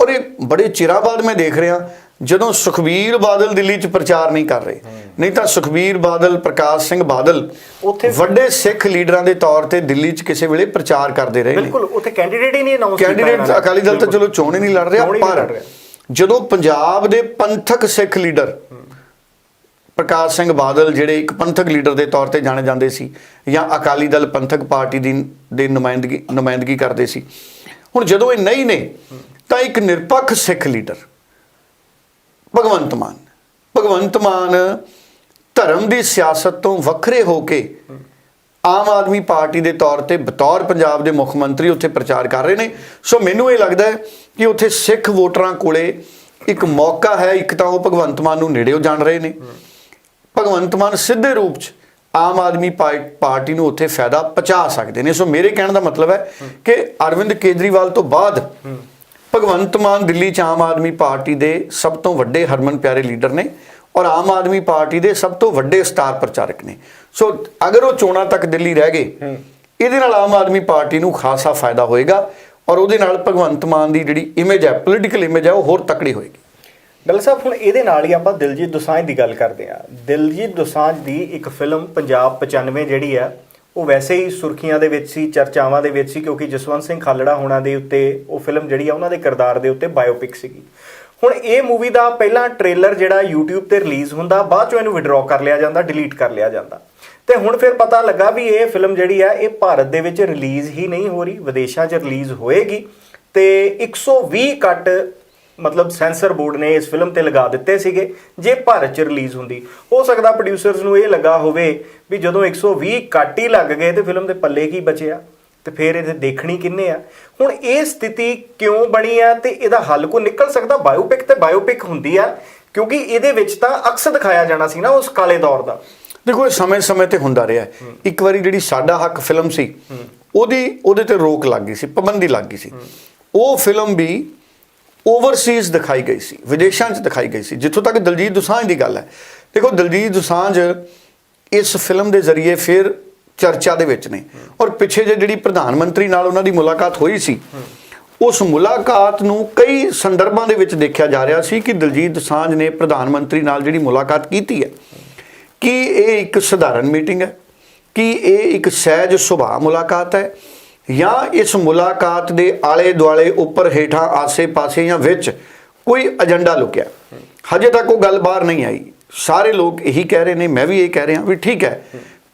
ਔਰ ਇਹ ਬੜੇ ਚਿਰਾਂ ਬਾਅਦ ਮੈਂ ਦੇਖ ਰਿਹਾ ਜਦੋਂ ਸੁਖਬੀਰ ਬਾਦਲ ਦਿੱਲੀ 'ਚ ਪ੍ਰਚਾਰ ਨਹੀਂ ਕਰ ਰਹੇ ਨਹੀਂ ਤਾਂ ਸੁਖਬੀਰ ਬਾਦਲ ਪ੍ਰਕਾਸ਼ ਸਿੰਘ ਬਾਦਲ ਉੱਥੇ- ਵੱਡੇ ਸਿੱਖ ਲੀਡਰਾਂ ਦੇ ਤੌਰ ਤੇ ਦਿੱਲੀ 'ਚ ਕਿਸੇ ਵੇਲੇ ਪ੍ਰਚਾਰ ਕਰਦੇ ਰਹੇ ਬਿਲਕੁਲ ਉੱਥੇ ਕੈਂਡੀਡੇਟ ਹੀ ਨਹੀਂ ਅਨਾਉਂਸ ਕੈਂਡੀਡੇਟ ਅਕਾਲੀ ਦਲ ਤਾਂ ਚਲੋ ਚੋਣ ਹੀ ਨਹੀਂ ਲੜ ਰਿਹਾ ਪਰ। ਜਦੋਂ ਪੰਜਾਬ ਦੇ ਪੰਥਕ ਸਿੱਖ ਲੀਡਰ ਪ੍ਰਕਾਸ਼ ਸਿੰਘ ਬਾਦਲ ਜਿਹੜੇ ਇੱਕ ਪੰਥਕ ਲੀਡਰ ਦੇ ਤੌਰ ਤੇ ਜਾਣੇ ਜਾਂਦੇ ਸੀ ਜਾਂ ਅਕਾਲੀ ਦਲ ਪੰਥਕ ਪਾਰਟੀ ਦੀ ਦੇ ਨੁਮਾਇੰਦਗੀ ਨੁਮਾਇੰਦਗੀ ਕਰਦੇ ਸੀ ਹੁਣ ਜਦੋਂ ਇਹ ਨਹੀਂ ਨੇ ਤਾਂ ਇੱਕ ਨਿਰਪੱਖ ਸਿੱਖ ਲੀਡਰ ਭਗਵੰਤ ਮਾਨ। ਭਗਵੰਤ ਮਾਨ ਧਰਮ ਦੀ ਸਿਆਸਤ ਤੋਂ ਵੱਖਰੇ ਹੋ ਕੇ ਆਮ ਆਦਮੀ ਪਾਰਟੀ ਦੇ ਤੌਰ ਤੇ ਬਤੌਰ ਪੰਜਾਬ ਦੇ ਮੁੱਖ ਮੰਤਰੀ ਉੱਥੇ ਪ੍ਰਚਾਰ ਕਰ ਰਹੇ ਨੇ। ਸੋ ਮੈਨੂੰ ਇਹ ਲੱਗਦਾ ਹੈ ਕਿ ਉੱਥੇ ਸਿੱਖ ਵੋਟਰਾਂ ਕੋਲੇ ਇੱਕ ਮੌਕਾ ਹੈ, ਇੱਕ ਤਾਂ ਉਹ ਭਗਵੰਤ ਮਾਨ ਨੂੰ ਨੇੜਿਓ ਜਾਣ ਰਹੇ ਨੇ। ਭਗਵੰਤ ਮਾਨ ਸਿੱਧੇ ਰੂਪ 'ਚ ਆਮ ਆਦਮੀ ਪਾ- ਪਾਰਟੀ ਨੂੰ ਉੱਥੇ ਫਾਇਦਾ ਪਹੁੰਚਾ ਸਕਦੇ ਨੇ। ਸੋ ਮੇਰੇ ਕਹਿਣ ਦਾ ਮਤਲਬ ਹੈ ਕਿ ਅਰਵਿੰਦ ਕੇਜਰੀਵਾਲ ਤੋਂ ਬਾਅਦ ਭਗਵੰਤ ਮਾਨ ਦਿੱਲੀ 'ਚ ਆਮ ਆਦਮੀ ਪਾਰਟੀ ਦੇ ਸਭ ਤੋਂ ਵੱਡੇ ਹਰਮਨ ਪਿਆਰੇ ਲੀਡਰ ਨੇ ਔਰ ਆਮ ਆਦਮੀ ਪਾਰਟੀ ਦੇ ਸਭ ਤੋਂ ਵੱਡੇ ਸਟਾਰ ਪ੍ਰਚਾਰਕ ਨੇ। ਸੋ ਅਗਰ ਉਹ ਚੋਣਾਂ ਤੱਕ ਦਿੱਲੀ ਰਹਿ ਗਏ ਇਹਦੇ ਨਾਲ ਆਮ ਆਦਮੀ ਪਾਰਟੀ ਨੂੰ ਖਾਸਾ ਫਾਇਦਾ ਹੋਏਗਾ ਔਰ ਉਹਦੇ ਨਾਲ ਭਗਵੰਤ ਮਾਨ ਦੀ ਜਿਹੜੀ ਇਮੇਜ ਹੈ ਪੋਲੀਟੀਕਲ ਇਮੇਜ ਹੈ ਉਹ ਹੋਰ ਤਕੜੀ ਹੋਏਗੀ। ਡਲ ਸਾਹਿਬ ਹੁਣ ਇਹਦੇ ਨਾਲ ਹੀ ਆਪਾਂ ਦਿਲਜੀਤ ਦੋਸਾਂਝ ਦੀ ਗੱਲ ਕਰਦੇ ਹਾਂ। ਦਿਲਜੀਤ ਦੋਸਾਂਝ ਦੀ ਇੱਕ ਫਿਲਮ ਪੰਜਾਬ 95 ਜਿਹੜੀ ਆ ਉਹ ਵੈਸੇ ਹੀ ਸੁਰਖੀਆਂ ਦੇ ਵਿੱਚ ਸੀ, ਚਰਚਾਵਾਂ ਦੇ ਵਿੱਚ ਸੀ, ਕਿਉਂਕਿ ਜਸਵੰਤ ਸਿੰਘ ਖਾਲੜਾ ਹੋਣਾ ਦੇ ਉੱਤੇ ਉਹ ਫਿਲਮ ਜਿਹੜੀ ਆ, ਉਹਨਾਂ ਦੇ ਕਿਰਦਾਰ ਦੇ ਉੱਤੇ ਬਾਇਓਪਿਕ ਸੀਗੀ। ਹੁਣ ਇਹ ਮੂਵੀ ਦਾ ਪਹਿਲਾ ਟ੍ਰੇਲਰ ਜਿਹੜਾ YouTube ਤੇ ਰਿਲੀਜ਼ ਹੁੰਦਾ, ਬਾਅਦ ਚੋਂ ਇਹਨੂੰ ਵਿਡਰਾਅ ਕਰ ਲਿਆ ਜਾਂਦਾ ਡਿਲੀਟ ਕਰ ਲਿਆ ਜਾਂਦਾ। ਤੇ ਹੁਣ ਫਿਰ ਪਤਾ ਲੱਗਾ ਵੀ ਇਹ ਫਿਲਮ ਜਿਹੜੀ ਆ, ਇਹ ਭਾਰਤ ਦੇ ਵਿੱਚ ਰਿਲੀਜ਼ ਹੀ ਨਹੀਂ ਹੋ ਰਹੀ, ਵਿਦੇਸ਼ਾਂ 'ਚ ਰਿਲੀਜ਼ ਹੋਏਗੀ। ਤੇ 120 ਕੱਟ ਮਤਲਬ ਸੈਂਸਰ ਬੋਰਡ ਨੇ ਇਸ ਫਿਲਮ ਤੇ ਲਗਾ ਦਿੱਤੇ ਸੀਗੇ ਜੇ ਭਾਰਤ 'ਚ ਰਿਲੀਜ਼ ਹੁੰਦੀ। ਹੋ ਸਕਦਾ ਪ੍ਰੋਡਿਊਸਰਸ ਨੂੰ ਇਹ ਲੱਗਾ ਹੋਵੇ ਵੀ ਜਦੋਂ 120 ਕੱਟ ਹੀ ਲੱਗ ਗਏ ਤੇ ਫਿਲਮ ਦੇ ਪੱਲੇ ਕੀ ਬਚਿਆ ਤੇ ਫਿਰ ਇਹਦੇ ਦੇਖਣੀ ਕਿੰਨੇ ਆ? ਹੁਣ ਇਹ ਸਥਿਤੀ ਕਿਉਂ ਬਣੀ ਆ ਤੇ ਇਹਦਾ ਹੱਲ ਕੋ ਨਿਕਲ ਸਕਦਾ? ਬਾਇਓਪਿਕ ਤੇ ਬਾਇਓਪਿਕ ਹੁੰਦੀ ਆ ਕਿਉਂਕਿ ਇਹਦੇ ਵਿੱਚ ਤਾਂ ਅਕਸ ਦਿਖਾਇਆ ਜਾਣਾ ਸੀ ਨਾ ਉਸ ਕਾਲੇ ਦੌਰ ਦਾ। ਦੇਖੋ ਇਹ ਸਮੇਂ-ਸਮੇਂ ਤੇ ਹੁੰਦਾ ਰਿਹਾ। ਇੱਕ ਵਾਰੀ ਜਿਹੜੀ ਸਾਡਾ ਹੱਕ ਫਿਲਮ ਸੀ ਉਹਦੀ ਉਹਦੇ ਤੇ ਰੋਕ ਲੱਗ ਗਈ ਸੀ ਪਾਬੰਦੀ ਲੱਗ ਗਈ ਸੀ। ਉਹ ਫਿਲਮ ਵੀ ਓਵਰਸੀਜ਼ ਦਿਖਾਈ ਗਈ ਸੀ, ਵਿਦੇਸ਼ਾਂ 'ਚ ਦਿਖਾਈ ਗਈ ਸੀ, ਜਿੱਥੋਂ ਤੱਕ ਦਲਜੀਤ ਦੁਸਾਂਝ ਦੀ ਗੱਲ ਹੈ। ਦੇਖੋ, ਦਲਜੀਤ ਦੁਸਾਂਝ ਇਸ ਫਿਲਮ ਦੇ ਜ਼ਰੀਏ ਫਿਰ ਚਰਚਾ ਦੇ ਵਿੱਚ ਨੇ ਔਰ ਪਿੱਛੇ ਜੇ ਜਿਹੜੀ ਪ੍ਰਧਾਨ ਮੰਤਰੀ ਨਾਲ ਉਹਨਾਂ ਦੀ ਮੁਲਾਕਾਤ ਹੋਈ ਸੀ, ਉਸ ਮੁਲਾਕਾਤ ਨੂੰ ਕਈ ਸੰਦਰਭਾਂ ਦੇ ਵਿੱਚ ਦੇਖਿਆ ਜਾ ਰਿਹਾ ਸੀ ਕਿ ਦਲਜੀਤ ਦੋਸਾਂਝ ਨੇ ਪ੍ਰਧਾਨ ਮੰਤਰੀ ਨਾਲ ਜਿਹੜੀ ਮੁਲਾਕਾਤ ਕੀਤੀ ਹੈ, ਕਿ ਇਹ ਇੱਕ ਸਧਾਰਨ ਮੀਟਿੰਗ ਹੈ, ਕਿ ਇਹ ਇੱਕ ਸਹਿਜ ਸੁਭਾਅ ਮੁਲਾਕਾਤ ਹੈ ਜਾਂ ਇਸ ਮੁਲਾਕਾਤ ਦੇ ਆਲੇ ਦੁਆਲੇ ਉੱਪਰ ਹੇਠਾਂ ਆਸੇ-ਪਾਸੇ ਜਾਂ ਵਿੱਚ ਕੋਈ ਏਜੰਡਾ ਲੁਕਿਆ। ਹਜੇ ਤੱਕ ਉਹ ਗੱਲ ਬਾਹਰ ਨਹੀਂ ਆਈ। ਸਾਰੇ ਲੋਕ ਇਹੀ ਕਹਿ ਰਹੇ ਨੇ, ਮੈਂ ਵੀ ਇਹ ਕਹਿ ਰਿਹਾ ਵੀ ਠੀਕ ਹੈ,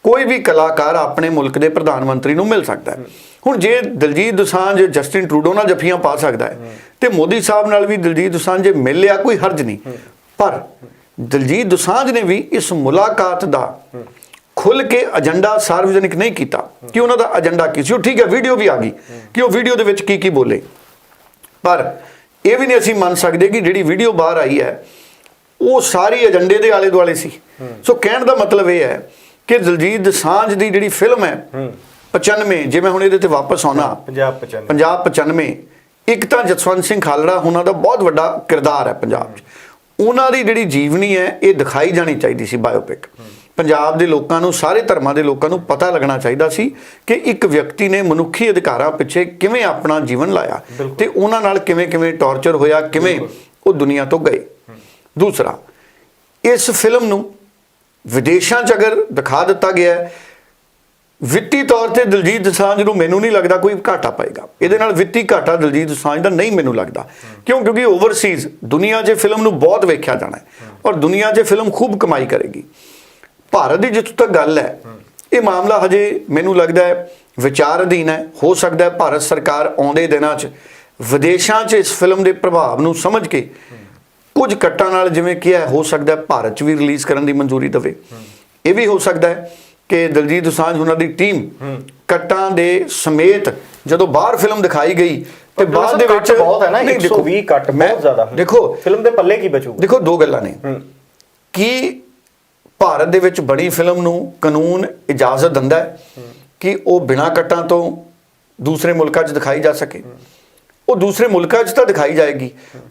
ਕੋਈ ਵੀ ਕਲਾਕਾਰ ਆਪਣੇ ਮੁਲਕ ਦੇ ਪ੍ਰਧਾਨ ਮੰਤਰੀ ਨੂੰ ਮਿਲ ਸਕਦਾ ਹੈ। ਹੁਣ ਜੇ ਦਲਜੀਤ ਦੁਸਾਂਝ, ਜਸਟਿਨ ਟਰੂਡੋ ਨਾਲ ਜੱਫੀਆਂ ਪਾ ਸਕਦਾ ਹੈ, ਤੇ ਮੋਦੀ ਸਾਹਿਬ ਨਾਲ ਵੀ ਦਲਜੀਤ ਦੋਸਾਂਝ ਜੇ ਮਿਲ ਲਿਆ ਕੋਈ ਹਰਜ ਨਹੀਂ। ਪਰ ਦਲਜੀਤ ਦੁਸਾਂਝ ਨੇ ਵੀ ਇਸ ਮੁਲਾਕਾਤ ਦਾ ਖੁੱਲ ਕੇ ਏਜੰਡਾ ਸਾਰਵਜਨਿਕ ਨਹੀਂ ਕੀਤਾ। ਕਿ ਉਹਨਾਂ ਦਾ ਏਜੰਡਾ ਕੀ ਸੀ? ਉਹ ਠੀਕ ਹੈ ਵੀਡੀਓ ਵੀ ਆ ਗਈ। ਕਿ ਉਹ ਵੀਡੀਓ ਦੇ ਵਿੱਚ ਕੀ ਕੀ ਬੋਲੇ। ਪਰ ਇਹ ਵੀ ਨਹੀਂ ਅਸੀਂ ਮੰਨ ਸਕਦੇ ਕਿ ਜਿਹੜੀ ਵੀਡੀਓ ਬਾਹਰ ਆਈ ਹੈ ਉਹ ਸਾਰੀ ਏਜੰਡੇ ਦੇ ਆਲੇ ਦੁਆਲੇ ਸੀ। ਸੋ ਕਹਿਣ ਦਾ ਮਤਲਬ ਇਹ ਹੈ ਕਿ ਦਲਜੀਤ ਦੋਸਾਂਝ ਦੀ ਜਿਹੜੀ ਫਿਲਮ ਹੈ 95 ਜਿਵੇਂ ਹੁਣ ਇਹਦੇ ਤੇ ਵਾਪਸ ਆਉਣਾ। ਪੰਜਾਬ 95 ਪੰਜਾਬ 95 ਇੱਕ ਤਾਂ ਜਸਵੰਤ ਸਿੰਘ ਖਾਲੜਾ ਉਹਨਾਂ ਦਾ ਬਹੁਤ ਵੱਡਾ ਕਿਰਦਾਰ ਹੈ ਪੰਜਾਬ 'ਚ। ਉਹਨਾਂ ਦੀ ਜਿਹੜੀ ਜੀਵਨੀ ਹੈ ਇਹ ਦਿਖਾਈ ਜਾਣੀ ਚਾਹੀਦੀ ਸੀ ਬਾਇਓਪਿਕ ਪੰਜਾਬ ਦੇ ਲੋਕਾਂ ਨੂੰ ਸਾਰੇ ਧਰਮਾਂ ਦੇ ਲੋਕਾਂ ਨੂੰ ਪਤਾ ਲੱਗਣਾ ਚਾਹੀਦਾ ਸੀ ਕਿ ਇੱਕ ਵਿਅਕਤੀ ਨੇ ਮਨੁੱਖੀ ਅਧਿਕਾਰਾਂ ਪਿੱਛੇ ਕਿਵੇਂ ਆਪਣਾ ਜੀਵਨ ਲਾਇਆ। ਤੇ ਉਹਨਾਂ ਨਾਲ ਕਿਵੇਂ ਕਿਵੇਂ ਟੌਰਚਰ ਹੋਇਆ ਕਿਵੇਂ ਉਹ ਦੁਨੀਆ ਤੋਂ ਗਏ। ਦੂਸਰਾ ਇਸ ਫਿਲਮ ਨੂੰ ਵਿਦੇਸ਼ਾਂ 'ਚ ਅਗਰ ਦਿਖਾ ਦਿੱਤਾ ਗਿਆ ਹੈ ਵਿੱਤੀ ਤੌਰ ਤੇ ਦਲਜੀਤ ਦੋਸਾਂਝ ਨੂੰ ਮੈਨੂੰ ਨਹੀਂ ਲੱਗਦਾ ਕੋਈ ਘਾਟਾ ਪਏਗਾ। ਇਹਦੇ ਨਾਲ ਵਿੱਤੀ ਘਾਟਾ ਦਲਜੀਤ ਦੋਸਾਂਝ ਦਾ ਨਹੀਂ ਮੈਨੂੰ ਲੱਗਦਾ। ਕਿਉਂ? ਕਿਉਂਕਿ ਓਵਰਸੀਜ਼ ਦੁਨੀਆ 'ਚ ਫਿਲਮ ਨੂੰ ਬਹੁਤ ਵੇਖਿਆ ਜਾਣਾ ਹੈ। ਔਰ ਦੁਨੀਆ 'ਚ ਫਿਲਮ ਖੂਬ ਕਮਾਈ ਕਰੇਗੀ। ਭਾਰਤ ਦੀ ਜਿੱਥੋਂ ਤੱਕ ਗੱਲ ਹੈ ਇਹ ਮਾਮਲਾ ਹਜੇ ਮੈਨੂੰ ਲੱਗਦਾ ਹੈ ਵਿਚਾਰ ਅਧੀਨ ਹੈ। ਹੋ ਸਕਦਾ ਹੈ ਭਾਰਤ ਸਰਕਾਰ ਆਉਂਦੇ ਦਿਨਾਂ 'ਚ ਵਿਦੇਸ਼ਾਂ 'ਚ ਇਸ ਫਿਲਮ ਦੇ ਪ੍ਰਭਾਵ ਨੂੰ ਸਮਝ ਕੇ ਕੁਝ ਕੱਟਾਂ ਨਾਲ ਜਿਵੇਂ ਕਿਹਾ ਹੈ, ਸਕਦਾ ਹੈ ਭਾਰਤ 'ਚ ਵੀ ਰਿਲੀਜ਼ ਕਰਨ ਦੀ ਮਨਜ਼ੂਰੀ ਦੇਵੇ। ਇਹ ਵੀ ਹੋ ਸਕਦਾ ਹੈ ਕਿ ਦਲਜੀਤ ਦੋਸਾਂਝ ਉਹਨਾਂ ਦੀ ਟੀਮ ਕੱਟਾਂ ਦੇ ਸਮੇਤ ਜਦੋਂ ਬਾਹਰ ਫਿਲਮ ਦਿਖਾਈ ਗਈ ਤੇ ਬਾਅਦ ਦੇ ਵਿੱਚ ਬਹੁਤ ਹੈ ਨਾ ਨਹੀਂ, ਦੇਖੋ, 120 ਕੱਟ ਬਹੁਤ ਜ਼ਿਆਦਾ। ਦੇਖੋ ਫਿਲਮ ਦੇ ਪੱਲੇ ਕੀ ਬਚੂਗਾ? ਦੇਖੋ ਦੋ ਗੱਲਾਂ ਨੇ। ਕਿ ਭਾਰਤ ਦੇ ਵਿੱਚ ਬਣੀ ਫਿਲਮ ਨੂੰ ਕਾਨੂੰਨ ਇਜਾਜ਼ਤ ਦਿੰਦਾ ਹੈ ਕਿ ਉਹ ਬਿਨਾਂ ਕੱਟਾਂ ਤੋਂ ਦੂਸਰੇ ਮੁਲਕਾਂ 'ਚ ਦਿਖਾਈ ਜਾ ਸਕੇ ਉਹ ਦੂਸਰੇ ਮੁਲਕਾਂ 'ਚ ਤਾਂ ਦਿਖਾਈ ਜਾਏਗੀ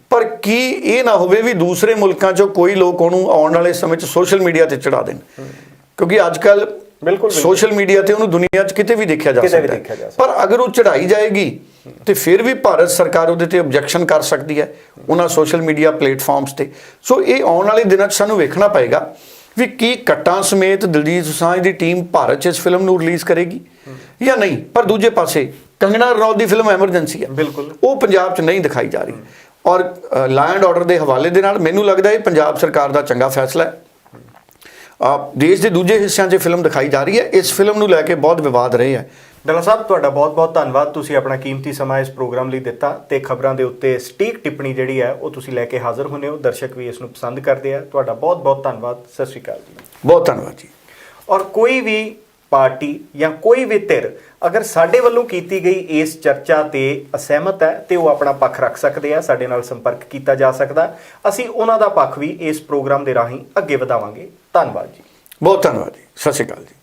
ਪਰ ਕੀ ਇਹ ਨਾ ਹੋਵੇ ਵੀ ਦੂਸਰੇ ਮੁਲਕਾਂ 'ਚੋਂ ਕੋਈ ਲੋਕ ਉਹਨੂੰ ਆਉਣ ਵਾਲੇ ਸਮੇਂ 'ਚ ਸੋਸ਼ਲ ਮੀਡੀਆ ਤੇ ਚੜਾ ਦੇਣ ਕਿਉਂਕਿ ਅੱਜ ਕੱਲ ਬਿਲਕੁਲ। ਸੋਸ਼ਲ ਮੀਡੀਆ ਤੇ ਉਹਨੂੰ ਦੁਨੀਆ 'ਚ ਕਿਤੇ ਵੀ ਦੇਖਿਆ ਜਾ ਕਿਤੇ ਵੀ ਸਕਦਾ ਹੈ। ਦੇਖਿਆ ਜਾ ਸਕਦਾ ਪਰ ਅਗਰ ਉਹ ਚੜਾਈ ਜਾਏਗੀ ਤੇ ਫਿਰ ਵੀ ਭਾਰਤ ਸਰਕਾਰ ਉਹਦੇ ਤੇ ਆਬਜੈਕਸ਼ਨ ਕਰ ਸਕਦੀ ਹੈ ਉਹਨਾਂ ਸੋਸ਼ਲ ਮੀਡੀਆ ਪਲੇਟਫਾਰਮਸ ਤੇ ਸੋ ਇਹ ਆਉਣ ਵਾਲੇ ਦਿਨਾਂ 'ਚ ਸਾਨੂੰ ਵੇਖਣਾ ਪਏਗਾ ਵੀ ਕੀ ਕੱਟਾਂ ਸਮੇਤ ਦਲਜੀਤ ਦੋਸਾਂਝ ਦੀ ਟੀਮ ਭਾਰਤ 'ਚ ਇਸ ਫਿਲਮ ਨੂੰ ਰਿਲੀਜ਼ ਕਰੇਗੀ? ਜਾਂ ਨਹੀਂ? ਪਰ ਦੂਜੇ ਪਾਸੇ ਕੰਗਨਾ ਰਣੌਤ ਦੀ ਫਿਲਮ ਐਮਰਜੈਂਸੀ ਹੈ। ਬਿਲਕੁਲ। ਉਹ ਪੰਜਾਬ 'ਚ ਨਹੀਂ ਦਿਖਾਈ ਜਾ ਰਹੀ। ਔਰ ਲਾਇਨ ਆਰਡਰ ਦੇ ਹਵਾਲੇ ਦੇ ਨਾਲ ਮੈਨੂੰ ਲੱਗਦਾ ਇਹ ਪੰਜਾਬ ਸਰਕਾਰ ਦਾ ਚੰਗਾ ਫੈਸਲਾ ਹੈ। ਆ ਦੇਸ਼ ਦੇ ਦੂਜੇ ਹਿੱਸਿਆਂ 'ਚ ਫਿਲਮ ਦਿਖਾਈ ਜਾ ਰਹੀ ਹੈ। ਇਸ ਫਿਲਮ ਨੂੰ ਲੈ ਕੇ ਬਹੁਤ ਵਿਵਾਦ ਰਹੇ ਹੈ। ਡੱਲਾ ਸਾਹਿਬ ਤੁਹਾਡਾ ਬਹੁਤ-ਬਹੁਤ ਧੰਨਵਾਦ। ਤੁਸੀਂ ਆਪਣਾ ਕੀਮਤੀ ਸਮਾਂ ਇਸ ਪ੍ਰੋਗਰਾਮ ਲਈ ਦਿੱਤਾ ਤੇ ਖਬਰਾਂ ਦੇ ਉੱਤੇ ਸਟੀਕ ਟਿੱਪਣੀ ਜਿਹੜੀ ਹੈ ਉਹ ਤੁਸੀਂ ਲੈ ਕੇ ਹਾਜ਼ਰ ਹੁੰਨੇ ਹੋ। ਦਰਸ਼ਕ ਵੀ ਇਸ ਨੂੰ ਪਸੰਦ ਕਰਦੇ ਆ। ਤੁਹਾਡਾ ਬਹੁਤ-ਬਹੁਤ ਧੰਨਵਾਦ। ਸਤਿ ਸ਼੍ਰੀ ਅਕਾਲ ਜੀ। ਬਹੁਤ ਧੰਨਵਾਦ ਜੀ। ਔਰ ਕੋਈ ਵੀ ਪਾਰਟੀ ਜਾਂ ਕੋਈ ਵੀ ਧਿਰ ਅਗਰ ਸਾਡੇ ਵੱਲੋਂ ਕੀਤੀ ਗਈ ਇਸ ਚਰਚਾ ਤੇ ਅਸਹਿਮਤ ਹੈ ਤੇ ਉਹ ਆਪਣਾ ਪੱਖ ਰੱਖ ਸਕਦੇ ਆ ਸਾਡੇ ਨਾਲ ਸੰਪਰਕ ਕੀਤਾ ਜਾ ਸਕਦਾ। ਅਸੀਂ ਉਹਨਾਂ ਦਾ ਪੱਖ ਵੀ ਇਸ ਪ੍ਰੋਗਰਾਮ ਦੇ ਰਾਹੀਂ ਅੱਗੇ ਵਧਾਵਾਂਗੇ। ਧੰਨਵਾਦ ਜੀ। ਬਹੁਤ ਧੰਨਵਾਦ ਜੀ। ਸਤਿ ਸ਼੍ਰੀ ਅਕਾਲ ਜੀ।